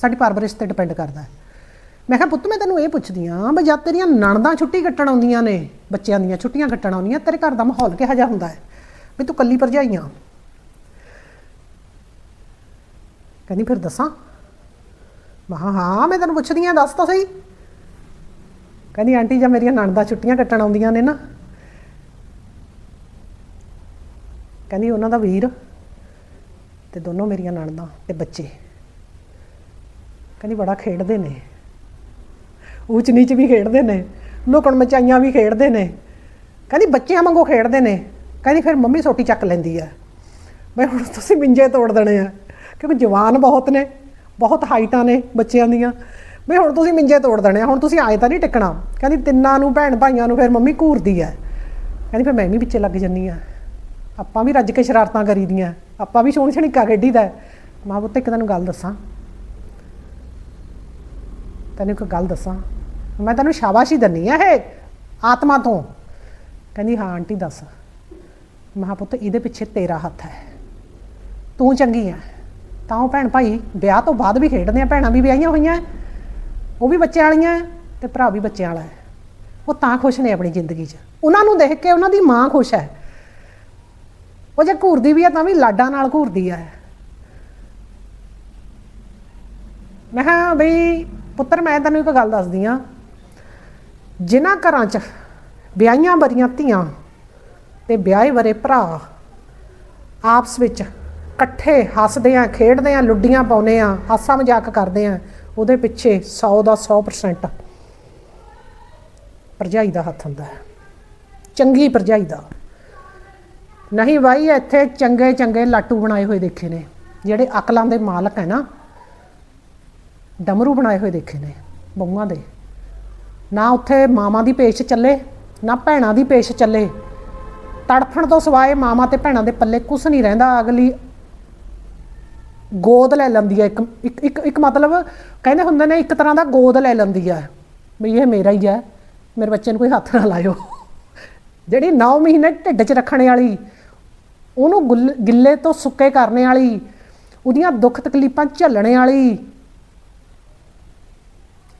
ਸਾਡੀ ਪਰਵਰਿਸ਼ ਤੇ ਡਿਪੈਂਡ ਕਰਦਾ ਹੈ। ਮੈਂ ਕਿਹਾ, ਪੁੱਤ, ਮੈਂ ਤੈਨੂੰ ਇਹ ਪੁੱਛਦੀ ਆਂ ਵੀ ਜਦ ਤੇਰੀਆਂ ਨਣਦਾਂ ਛੁੱਟੀ ਕੱਟਣ ਆਉਂਦੀਆਂ ਨੇ, ਬੱਚਿਆਂ ਦੀਆਂ ਛੁੱਟੀਆਂ ਕੱਟਣ ਆਉਂਦੀਆਂ, ਤੇਰੇ ਘਰ ਦਾ ਮਾਹੌਲ ਕਿਹੋ ਜਿਹਾ ਹੁੰਦਾ ਹੈ? ਵੀ ਤੂੰ ਕੱਲੀ ਭਰਜਾਈਆਂ ਕਹਿੰਦੀ, ਫਿਰ ਦੱਸਾਂ? ਮੈਂ ਹਾਂ, ਮੈਂ ਤੈਨੂੰ ਪੁੱਛਦੀ ਆਂ, ਦੱਸ ਤਾਂ ਸਹੀ। ਕਹਿੰਦੀ, ਆਂਟੀ, ਜਾਂ ਮੇਰੀਆਂ ਨਣਦਾਂ ਛੁੱਟੀਆਂ ਕੱਟਣ ਆਉਂਦੀਆਂ ਨੇ ਨਾ। ਕਹਿੰਦੀ, ਉਹਨਾਂ ਦਾ ਵੀਰ ਤੇ ਦੋਨੋਂ ਮੇਰੀਆਂ ਨਣਦਾਂ ਤੇ ਬੱਚੇ। ਕਹਿੰਦੀ, ਬੜਾ ਖੇਡਦੇ ਨੇ। ਊਚ ਨੀਚ ਵੀ ਖੇਡਦੇ ਨੇ। ਲੁਕਣ ਮਚਾਈਆਂ ਵੀ ਖੇਡਦੇ ਨੇ। ਕਹਿੰਦੀ, ਬੱਚਿਆਂ ਵਾਂਗੂ ਖੇਡਦੇ ਨੇ। ਕਹਿੰਦੀ ਫਿਰ ਮੰਮੀ ਸੋਟੀ ਚੱਕ ਲੈਂਦੀ ਆ। ਬਈ ਹੁਣ ਤੁਸੀਂ ਮਿੰਜੇ ਤੋੜ ਦੇਣੇ ਆ। ਕਿਉਂਕਿ ਜਵਾਨ ਬਹੁਤ ਨੇ, ਬਹੁਤ ਹਾਈਟਾਂ ਨੇ ਬੱਚਿਆਂ ਦੀਆਂ। ਬਈ ਹੁਣ ਤੁਸੀਂ ਮਿੰਜੇ ਤੋੜ ਦੇਣੇ ਆ, ਹੁਣ ਤੁਸੀਂ ਆਏ ਤਾਂ ਨਹੀਂ ਟਿਕਣਾ। ਕਹਿੰਦੀ ਤਿੰਨਾਂ ਨੂੰ, ਭੈਣ ਭਾਈਆਂ ਨੂੰ ਫਿਰ ਮੰਮੀ ਘੂਰਦੀ ਆ। ਕਹਿੰਦੀ ਫਿਰ ਮੈਂ ਵੀ ਪਿੱਛੇ ਲੱਗ ਜੰਨੀ ਆ। ਆਪਾਂ ਵੀ ਰੱਜ ਕੇ ਸ਼ਰਾਰਤਾਂ ਕਰੀਦੀਆਂ। ਆਪਾਂ ਵੀ ਸੋਹਣੀ ਛਣੀਕਾ ਖੇਡੀਦਾ। ਮਾਂ ਪੁੱਤ, ਇੱਕ ਤੈਨੂੰ ਗੱਲ ਦੱਸਾਂ। ਤੈਨੂੰ ਇੱਕ ਗੱਲ ਦੱਸਾਂ। ਮੈਂ ਤੈਨੂੰ ਸ਼ਾਬਾਸ਼ੀ ਦਿੰਨੀ ਆ ਇਹ ਆਤਮਾ ਤੋਂ। ਕਹਿੰਦੀ, ਹਾਂ, ਆਂਟੀ, ਦੱਸ। ਮੈਂ ਕਿਹਾ ਪੁੱਤ, ਇਹਦੇ ਪਿੱਛੇ ਤੇਰਾ ਹੱਥ ਹੈ। ਤੂੰ ਚੰਗੀ ਆ। ਤਾਂ ਉਹ ਭੈਣ ਭਾਈ ਵਿਆਹ ਤੋਂ ਬਾਅਦ ਵੀ ਖੇਡਦੇ ਆ, ਭੈਣਾਂ ਵੀ ਵਿਆਹੀਆਂ ਹੋਈਆਂ। ਉਹ ਵੀ ਬੱਚਿਆਂ ਵਾਲੀਆਂ ਹੈ ਤੇ ਭਰਾ ਵੀ ਬੱਚਿਆਂ ਵਾਲਾ ਹੈ। ਉਹ ਤਾਂ ਖੁਸ਼ ਨੇ ਆਪਣੀ ਜ਼ਿੰਦਗੀ 'ਚ। ਉਹਨਾਂ ਨੂੰ ਦੇਖ ਕੇ ਉਹਨਾਂ ਦੀ ਮਾਂ ਖੁਸ਼ ਹੈ। ਉਹ ਜੇ ਘੂਰਦੀ ਵੀ ਹੈ ਤਾਂ ਵੀ ਲਾਡਾਂ ਨਾਲ ਘੂਰਦੀ ਹੈ ਮੈਂ ਕਿਹਾ ਬਈ ਪੁੱਤਰ, ਮੈਂ ਤੈਨੂੰ ਇੱਕ ਗੱਲ ਦੱਸਦੀ ਆ। ਜਿਨ੍ਹਾਂ ਘਰਾਂ 'ਚ ਵਿਆਹੀਆਂ ਬਰੀਆਂ ਧੀਆਂ ਤੇ ਵਿਆਹੇ ਬਰੇ ਭਰਾ। ਆਪਸ ਵਿੱਚ ਇਕੱਠੇ ਹੱਸਦੇ ਆ, ਖੇਡਦੇ ਆ, ਲੁੱਡੀਆਂ ਪਾਉਨੇ ਆ, ਹਾਸਾ ਮਜ਼ਾਕ ਕਰਦੇ ਆ, ਉਹਦੇ ਪਿੱਛੇ 100 ਦਾ 100% ਭਰਜਾਈ ਦਾ ਹੱਥ ਹੁੰਦਾ ਹੈ। ਚੰਗੀ ਭਰਜਾਈ ਦਾ। ਨਹੀਂ ਬਾਈ, ਇੱਥੇ ਚੰਗੇ ਚੰਗੇ ਲਾਟੂ ਬਣਾਏ ਹੋਏ ਦੇਖੇ ਨੇ। ਜਿਹੜੇ ਅਕਲਾਂ ਦੇ ਮਾਲਕ ਹੈ ਨਾ, ਡਮਰੂ ਬਣਾਏ ਹੋਏ ਦੇਖੇ ਨੇ, ਬਹੂਆਂ ਦੇ। ਨਾ ਉੱਥੇ ਮਾਵਾਂ ਦੀ ਪੇਸ਼ ਚੱਲੇ, ਨਾ ਭੈਣਾਂ ਦੀ ਪੇਸ਼ ਚੱਲੇ। ਤੜਫਣ ਤੋਂ ਸਿਵਾਏ ਮਾਮਾ ਤੇ ਭੈਣਾਂ ਦੇ ਪੱਲੇ ਕੁਝ ਨਹੀਂ ਰਹਿੰਦਾ। ਅਗਲੀ ਗੋਦ ਲੈ ਲੈਂਦੀ ਹੈ ਇੱਕ ਇੱਕ ਇੱਕ ਇੱਕ ਮਤਲਬ ਕਹਿੰਦੇ ਹੁੰਦੇ ਨੇ, ਇੱਕ ਤਰ੍ਹਾਂ ਦਾ ਗੋਦ ਲੈ ਲੈਂਦੀ ਹੈ ਵੀ ਇਹ ਮੇਰਾ ਹੀ ਹੈ ਮੇਰੇ ਬੱਚੇ ਨੂੰ ਕੋਈ ਹੱਥ ਨਾ ਲਾਇਓ। ਜਿਹੜੀ 9 ਮਹੀਨੇ ਢਿੱਡ 'ਚ ਰੱਖਣ ਵਾਲੀ, ਉਹਨੂੰ ਗੁੱਲ- ਗਿੱਲੇ ਤੋਂ ਸੁੱਕੇ ਕਰਨੇ ਵਾਲੀ, ਉਹਦੀਆਂ ਦੁੱਖ ਤਕਲੀਫਾਂ ਝੱਲਣੇ ਵਾਲੀ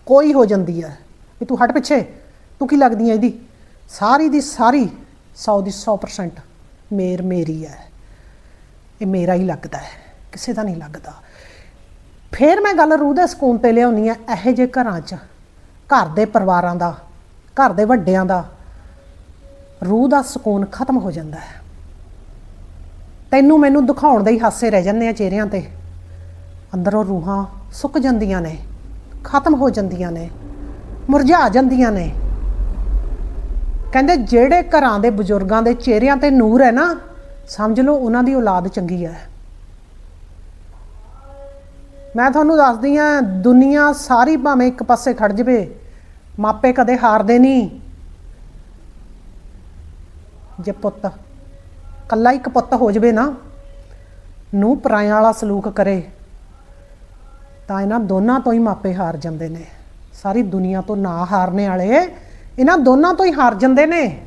ਕੋਈ ਹੋ ਜਾਂਦੀ ਹੈ ਵੀ ਤੂੰ ਹਟ ਪਿੱਛੇ। ਤੂੰ ਕੀ ਲੱਗਦੀ ਹੈ ਇਹਦੀ? ਸਾਰੀ ਦੀ ਸਾਰੀ 100 ਦੀ 100% ਮੇਰ ਮੇਰੀ ਹੈ। ਇਹ ਮੇਰਾ ਹੀ ਲੱਗਦਾ ਹੈ, ਕਿਸੇ ਦਾ ਨਹੀਂ ਲੱਗਦਾ। ਫਿਰ ਮੈਂ ਗੱਲ ਰੂਹ ਦੇ ਸਕੂਨ ਤੇ ਲਿਆਉਣੀ ਹੈ ਇਹੋ ਜਿਹੇ ਘਰਾਂ 'ਚ, ਘਰ ਦੇ ਪਰਿਵਾਰਾਂ ਦਾ, ਘਰ ਦੇ ਵੱਡਿਆਂ ਦਾ, ਰੂਹ ਦਾ ਸਕੂਨ ਖਤਮ ਹੋ ਜਾਂਦਾ ਹੈ। ਤੈਨੂੰ ਮੈਨੂੰ ਦਿਖਾਉਣ ਦੇ ਹੀ ਹਾਸੇ ਰਹਿ ਜਾਂਦੇ ਆ ਚਿਹਰਿਆਂ ਤੇ। ਅੰਦਰੋਂ ਰੂਹਾਂ ਸੁੱਕ ਜਾਂਦੀਆਂ ਨੇ, ਖਤਮ ਹੋ ਜਾਂਦੀਆਂ ਨੇ, ਮੁਰਝਾ ਜਾਂਦੀਆਂ ਨੇ। ਕਹਿੰਦੇ ਜਿਹੜੇ ਘਰਾਂ ਦੇ ਬਜ਼ੁਰਗਾਂ ਦੇ ਚਿਹਰਿਆਂ ਤੇ ਨੂਰ ਹੈ ਨਾ, ਸਮਝ ਲਓ ਉਹਨਾਂ ਦੀ ਔਲਾਦ ਚੰਗੀ ਹੈ। ਮੈਂ ਤੁਹਾਨੂੰ ਦੱਸਦੀ ਆ ਦੁਨੀਆ ਸਾਰੀ ਭਾਵੇਂ ਇੱਕ ਪਾਸੇ ਖੜ ਜਵੇ, ਮਾਪੇ ਕਦੇ ਹਾਰਦੇ ਨਹੀਂ। ਜੇ ਪੁੱਤ ਕੱਲਾ ਇੱਕ ਪੁੱਤ ਹੋ ਜਵੇ ਨਾ ਨੂੰ ਪਰਾਇਆਂ ਵਾਲਾ ਸਲੂਕ ਕਰੇ, ਤਾਂ ਇਹਨਾਂ ਦੋਨਾਂ ਤੋਂ ਹੀ ਮਾਪੇ ਹਾਰ ਜਾਂਦੇ ਨੇ। ਸਾਰੀ ਦੁਨੀਆ ਤੋਂ ਨਾ ਹਾਰਨੇ ਵਾਲੇ ਇਹਨਾਂ ਦੋਨਾਂ ਤੋਂ ਹੀ ਹਾਰ ਜਾਂਦੇ ਨੇ।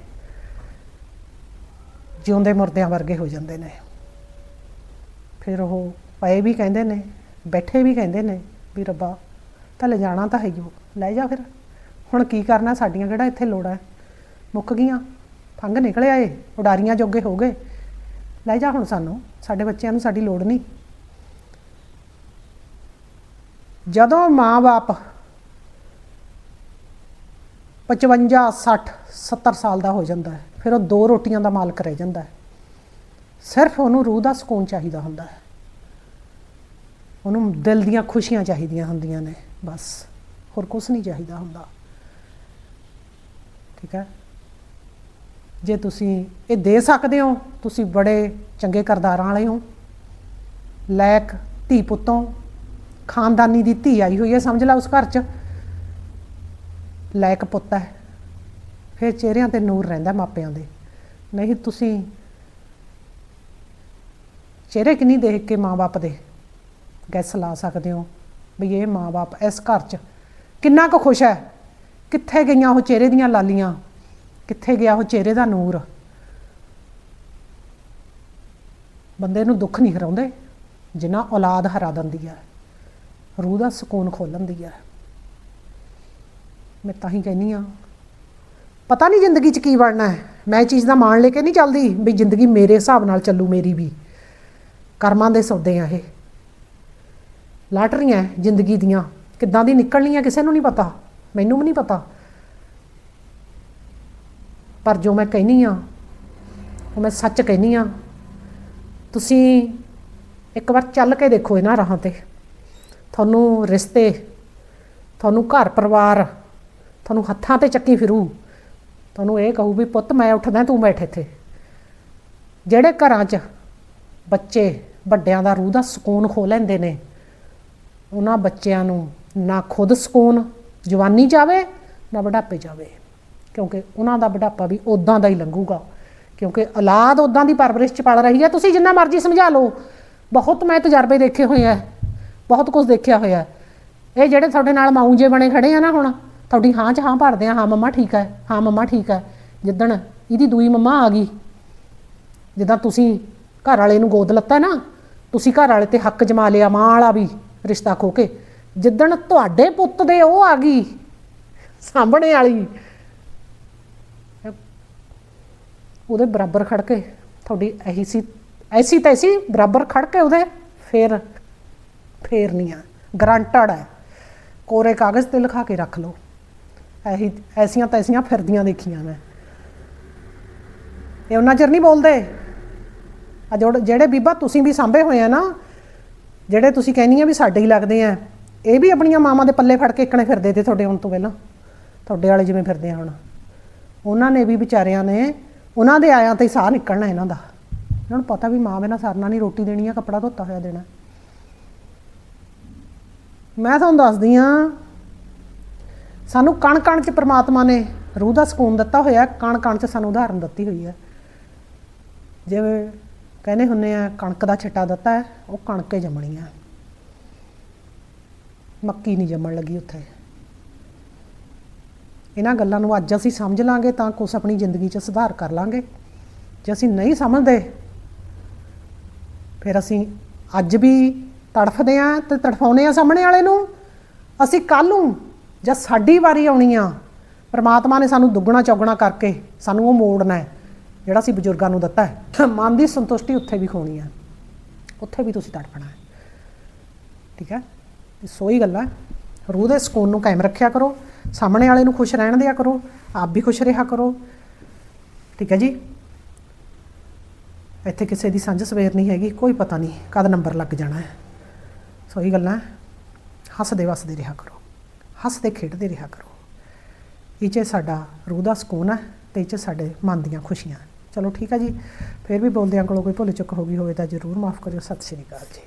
ਜਿਉਂਦੇ ਮੁਰਦਿਆਂ ਵਰਗੇ ਹੋ ਜਾਂਦੇ ਨੇ। ਫਿਰ ਉਹ ਪਏ ਵੀ ਕਹਿੰਦੇ ਨੇ, ਬੈਠੇ ਵੀ ਕਹਿੰਦੇ ਨੇ ਵੀ ਰੱਬਾ, ਤਾਂ ਲੈ ਜਾਣਾ ਤਾਂ ਹੈ ਹੀ ਉਹ। ਲੈ ਜਾ ਫਿਰ। ਹੁਣ ਕੀ ਕਰਨਾ, ਸਾਡੀਆਂ ਕਿਹੜਾ ਇੱਥੇ ਲੋੜਾਂ ਹੈ? ਮੁੱਕ ਗਈਆਂ। ਫੰਗ ਨਿਕਲ ਆਏ। ਉਡਾਰੀਆਂ ਜੋਗੇ ਹੋ ਗਏ। ਲੈ ਜਾ ਹੁਣ ਸਾਨੂੰ। ਸਾਡੇ ਬੱਚਿਆਂ ਨੂੰ ਸਾਡੀ ਲੋੜ ਨਹੀਂ। ਜਦੋਂ ਮਾਂ-ਬਾਪ 55 60 70 ਸਾਲ ਦਾ ਹੋ ਜਾਂਦਾ ਹੈ। ਫਿਰ ਉਹ ਦੋ ਰੋਟੀਆਂ ਦਾ ਮਾਲਕ ਰਹਿ ਜਾਂਦਾ ਹੈ। ਸਿਰਫ ਉਹਨੂੰ ਰੂਹ ਦਾ ਸਕੂਨ ਚਾਹੀਦਾ ਹੁੰਦਾ ਹੈ। ਉਹਨੂੰ ਦਿਲ ਦੀਆਂ ਖੁਸ਼ੀਆਂ ਚਾਹੀਦੀਆਂ ਹੁੰਦੀਆਂ ਨੇ, ਬਸ। ਹੋਰ ਕੁਝ ਨਹੀਂ ਚਾਹੀਦਾ ਹੁੰਦਾ। ਠੀਕ ਹੈ? ਜੇ ਤੁਸੀਂ ਇਹ ਦੇ ਸਕਦੇ ਹੋ, ਤੁਸੀਂ ਬੜੇ ਚੰਗੇ ਕਰਦਾਰਾਂ ਵਾਲੇ ਹੋ। ਲਾਇਕ ਧੀ ਪੁੱਤੋਂ, ਖਾਨਦਾਨੀ ਦੀ ਧੀ ਆਈ ਹੋਈ ਹੈ, ਸਮਝ ਲਾ ਉਸ ਘਰ 'ਚ। ਲਾਇਕ ਪੁੱਤ ਹੈ। ਫਿਰ ਚਿਹਰਿਆਂ ਤੇ ਨੂਰ ਰਹਿੰਦਾ ਮਾਪਿਆਂ ਦੇ। ਨਹੀਂ, ਤੁਸੀਂ ਚਿਹਰੇ ਕਿ ਨਹੀਂ ਦੇਖ ਕੇ ਮਾਂ-ਬਾਪ ਦੇ ਗੈਸ ਲਾ ਸਕਦੇ ਹੋ? ਵੀ ਇਹ ਮਾਂ-ਬਾਪ ਇਸ ਘਰ 'ਚ ਕਿੰਨਾ ਕੁ ਖੁਸ਼ ਹੈ? ਕਿੱਥੇ ਗਈਆਂ ਉਹ ਚਿਹਰੇ ਦੀਆਂ ਲਾਲੀਆਂ? ਕਿੱਥੇ ਗਿਆ ਉਹ ਚਿਹਰੇ ਦਾ ਨੂਰ? ਬੰਦੇ ਨੂੰ ਦੁੱਖ ਨਹੀਂ ਹਰਾਉਂਦੇ ਜਿੰਨਾ ਔਲਾਦ ਹਰਾ ਦਿੰਦੀ ਹੈ, ਰੂਹ ਦਾ ਸਕੂਨ ਖੋਲ ਲੈਂਦੀ ਹੈ। ਮੈਂ ਤਾਂ ਹੀ ਕਹਿੰਨੀ ਆ ਪਤਾ ਨਹੀਂ ਜ਼ਿੰਦਗੀ 'ਚ ਕੀ ਬਣਨਾ ਹੈ। ਮੈਂ ਇਹ ਚੀਜ਼ ਦਾ ਮਾਣ ਲੈ ਕੇ ਨਹੀਂ ਚੱਲਦੀ ਵੀ ਜ਼ਿੰਦਗੀ ਮੇਰੇ ਹਿਸਾਬ ਨਾਲ ਚੱਲੂ ਮੇਰੀ ਵੀ। ਕਰਮਾਂ ਦੇ ਸੌਦੇ ਆ ਇਹ। ਲਾਟਰੀਆਂ ਹੈ ਜ਼ਿੰਦਗੀ ਦੀਆਂ। ਕਿੱਦਾਂ ਦੀ ਨਿਕਲਣੀਆਂ ਕਿਸੇ ਨੂੰ ਨਹੀਂ ਪਤਾ। ਮੈਨੂੰ ਵੀ ਨਹੀਂ ਪਤਾ। ਪਰ ਜੋ ਮੈਂ ਕਹਿਨੀ ਆ ਉਹ ਮੈਂ ਸੱਚ ਕਹਿਨੀ ਆ ਤੁਸੀਂ ਇੱਕ ਵਾਰ ਚੱਲ ਕੇ ਦੇਖੋ ਇਹਨਾਂ ਰਾਹਾਂ ਤੇ। ਤੁਹਾਨੂੰ ਰਿਸ਼ਤੇ, ਤੁਹਾਨੂੰ ਘਰ ਪਰਿਵਾਰ ਤੁਹਾਨੂੰ ਹੱਥਾਂ ਤੇ ਚੱਕੀ ਫਿਰੂ। ਤੁਹਾਨੂੰ ਇਹ ਕਹੂ ਵੀ ਪੁੱਤ ਮੈਂ ਉੱਠਦਾ, ਤੂੰ ਬੈਠ ਇੱਥੇ। ਜਿਹੜੇ ਘਰਾਂ 'ਚ ਬੱਚੇ ਵੱਡਿਆਂ ਦਾ ਰੂਹ ਦਾ ਸਕੂਨ ਖੋ ਲੈਂਦੇ ਨੇ, ਉਹਨਾਂ ਬੱਚਿਆਂ ਨੂੰ ਨਾ ਖੁਦ ਸਕੂਨ ਜਵਾਨੀ ਜਾਵੇ, ਨਾ ਬੁਢਾਪੇ ਜਾਵੇ। ਕਿਉਂਕਿ ਉਹਨਾਂ ਦਾ ਬੁਢਾਪਾ ਵੀ ਉਦਾਂ ਦਾ ਹੀ ਲੰਘੂਗਾ। ਕਿਉਂਕਿ ਔਲਾਦ ਉਦਾਂ ਦੀ ਪਰਵਰਿਸ਼ ਚ ਪਲ ਰਹੀ ਹੈ। ਤੁਸੀਂ ਜਿੰਨਾ ਮਰਜ਼ੀ ਸਮਝਾ ਲਓ। ਬਹੁਤ ਮੈਂ ਤਜਰਬੇ ਦੇਖੇ ਹੋਏ ਆ ਬਹੁਤ ਕੁਝ ਦੇਖਿਆ ਹੋਇਆ ਇਹ ਜਿਹੜੇ ਤੁਹਾਡੇ ਨਾਲ ਮਾਊ ਜੇ ਬਣੇ ਖੜੇ ਆ ਨਾ ਹੁਣ ਤੁਹਾਡੀ ਹਾਂ ਚ ਹਾਂ ਭਰਦੇ ਆ, ਹਾਂ ਮੰਮਾ ਠੀਕ ਹੈ, ਹਾਂ ਮੰਮਾ ਠੀਕ ਹੈ। ਜਿੱਦਣ ਇਹਦੀ ਦੂਈ ਮੰਮਾ ਆ ਗਈ, ਜਿੱਦਾਂ ਤੁਸੀਂ ਘਰ ਵਾਲੇ ਨੂੰ ਗੋਦ ਲੱਤਾ ਨਾ, ਤੁਸੀਂ ਘਰ ਵਾਲੇ ਤੇ ਹੱਕ ਜਮਾ ਲਿਆ ਮਾਂ ਵਾਲਾ ਵੀ, ਰਿਸ਼ਤਾ ਖੋ ਕੇ। ਜਿੱਦਣ ਤੁਹਾਡੇ ਪੁੱਤ ਦੇ ਉਹ ਆ ਗਈ, ਸਾਹਮਣੇ ਵਾਲੀ, ਉਹਦੇ ਬਰਾਬਰ ਖੜ ਕੇ, ਤੁਹਾਡੀ ਐਹੀ ਸੀ, ਐਸੀ ਤੈਸੀ ਬਰਾਬਰ ਖੜ ਕੇ ਉਹਦੇ ਫੇਰ ਫੇਰ ਨਹੀਂ ਆ ਗਰੰਟਡ ਹੈ। ਕੋਰੇ ਕਾਗਜ਼ ਤੇ ਲਿਖਾ ਕੇ ਰੱਖ ਲਓ। ਐਹੀ ਐਸੀਆਂ ਤੈਸੀਆਂ ਫਿਰਦੀਆਂ ਦੇਖੀਆਂ ਮੈਂ। ਇਹ ਉਹਨਾਂ ਚਿਰ ਨਹੀਂ ਬੋਲਦੇ। ਆ ਜਿਹੜੇ ਬੀਬਾ ਤੁਸੀਂ ਵੀ ਸਾਂਭੇ ਹੋਏ ਆ ਨਾ, ਜਿਹੜੇ ਤੁਸੀਂ ਕਹਿੰਦੀਆਂ ਵੀ ਸਾਡੇ ਹੀ ਲੱਗਦੇ ਆ, ਇਹ ਵੀ ਆਪਣੀਆਂ ਮਾਵਾਂ ਦੇ ਪੱਲੇ ਫੜ ਕੇ ਇੱਕਣੇ ਫਿਰਦੇ ਤੇ ਤੁਹਾਡੇ ਹੁਣ ਤੋਂ ਪਹਿਲਾਂ, ਤੁਹਾਡੇ ਵਾਲੇ ਜਿਵੇਂ ਫਿਰਦੇ ਆ ਹੁਣ। ਉਹਨਾਂ ਨੇ ਵੀ ਵਿਚਾਰਿਆਂ ਨੇ, ਉਹਨਾਂ ਦੇ ਆਇਆਂ ਤੇ ਸਾਹ ਨਿਕਲਣਾ ਇਹਨਾਂ ਦਾ। ਇਹਨਾਂ ਨੂੰ ਪਤਾ ਵੀ ਮਾਂ ਬਿਨਾਂ ਸਰਨਾ ਨਹੀਂ ਰੋਟੀ ਦੇਣੀ ਆ, ਕੱਪੜਾ ਧੋਤਾ ਹੋਇਆ ਦੇਣਾ। ਮੈਂ ਤੁਹਾਨੂੰ ਦੱਸਦੀ ਆ ਸਾਨੂੰ ਕਣ ਕਣ ਚ ਪ੍ਰਮਾਤਮਾ ਨੇ ਰੂਹ ਦਾ ਸਕੂਨ ਦਿੱਤਾ ਹੋਇਆ ਕਣ ਕਣ ਚ ਸਾਨੂੰ ਉਦਾਹਰਨ ਦਿੱਤੀ ਹੋਈ ਹੈ। ਜਿਵੇਂ ਕਹਿੰਦੇ ਹੁੰਨੇ ਆ, ਕਣਕ ਦਾ ਛਿੱਟਾ ਦਿੱਤਾ ਹੈ, ਉਹ ਕਣਕੇ ਜੰਮਣੀ ਆ। ਮੱਕੀ ਨਹੀਂ ਜੰਮਣ ਲੱਗੀ ਉੱਥੇ। ਇਹਨਾਂ ਗੱਲਾਂ ਨੂੰ ਅੱਜ ਅਸੀਂ ਸਮਝ ਲਾਂਗੇ ਤਾਂ ਕੁਛ ਆਪਣੀ ਜ਼ਿੰਦਗੀ 'ਚ ਸੁਧਾਰ ਕਰ ਲਾਂਗੇ। ਜੇ ਅਸੀਂ ਨਹੀਂ ਸਮਝਦੇ, ਫਿਰ ਅਸੀਂ ਅੱਜ ਵੀ ਤੜਫਦੇ ਆਂ ਤੇ ਤੜਫਾਉਨੇ ਆ ਸਾਹਮਣੇ ਵਾਲੇ ਨੂੰ। ਅਸੀਂ ਕੱਲ ਨੂੰ ਜਦ ਸਾਡੀ ਵਾਰੀ ਆਉਣੀ ਆ, ਪਰਮਾਤਮਾ ਨੇ ਸਾਨੂੰ ਦੁੱਗਣਾ ਚੌਗਣਾ ਕਰਕੇ ਸਾਨੂੰ ਉਹ ਮੋੜਨਾ ਹੈ, ਜਿਹੜਾ ਅਸੀਂ ਬਜ਼ੁਰਗਾਂ ਨੂੰ ਦਿੱਤਾ ਹੈ। ਮਨ ਦੀ ਸੰਤੁਸ਼ਟੀ ਉੱਥੇ ਵੀ ਖੋਣੀ ਆ, ਉੱਥੇ ਵੀ ਤੁਸੀਂ ਤੜਫਣਾ ਹੈ। ਠੀਕ ਹੈ? ਤੇ ਸੋਈ ਗੱਲ ਰੂਹ ਦੇ ਸਕੂਨ ਨੂੰ ਕਾਇਮ ਰੱਖਿਆ ਕਰੋ, ਸਾਹਮਣੇ ਵਾਲੇ ਨੂੰ ਖੁਸ਼ ਰਹਿਣ ਦਿਆ ਕਰੋ, ਆਪ ਵੀ ਖੁਸ਼ ਰਿਹਾ ਕਰੋ। ਠੀਕ ਹੈ ਜੀ? ਇੱਥੇ ਕਿਸੇ ਦੀ ਸਾਂਝ ਸਵੇਰ ਨਹੀਂ ਹੈਗੀ, ਕੋਈ ਪਤਾ ਨਹੀਂ ਕਦ ਨੰਬਰ ਲੱਗ ਜਾਣਾ ਹੈ। ਸੋਈ ਗੱਲਾਂ ਹੱਸਦੇ ਵਸਦੇ ਰਿਹਾ ਕਰੋ। ਹੱਸਦੇ ਖੇਡਦੇ ਰਿਹਾ ਕਰੋ। ਇਹ 'ਚ ਸਾਡਾ ਰੂਹ ਦਾ ਸਕੂਨ ਹੈ ਤੇ ਇਹ 'ਚ ਸਾਡੇ ਮਨ ਦੀਆਂ ਖੁਸ਼ੀਆਂ ਚਲੋ ਠੀਕ ਹੈ ਜੀ, ਫਿਰ ਵੀ ਬੋਲਦਿਆਂ ਕੋਲੋਂ ਕੋਈ ਭੁੱਲ ਚੁੱਕ ਹੋ ਗਈ ਹੋਵੇ ਤਾਂ ਜ਼ਰੂਰ ਮਾਫ ਕਰਿਓ। ਸਤਿ ਸ਼੍ਰੀ ਅਕਾਲ ਜੀ।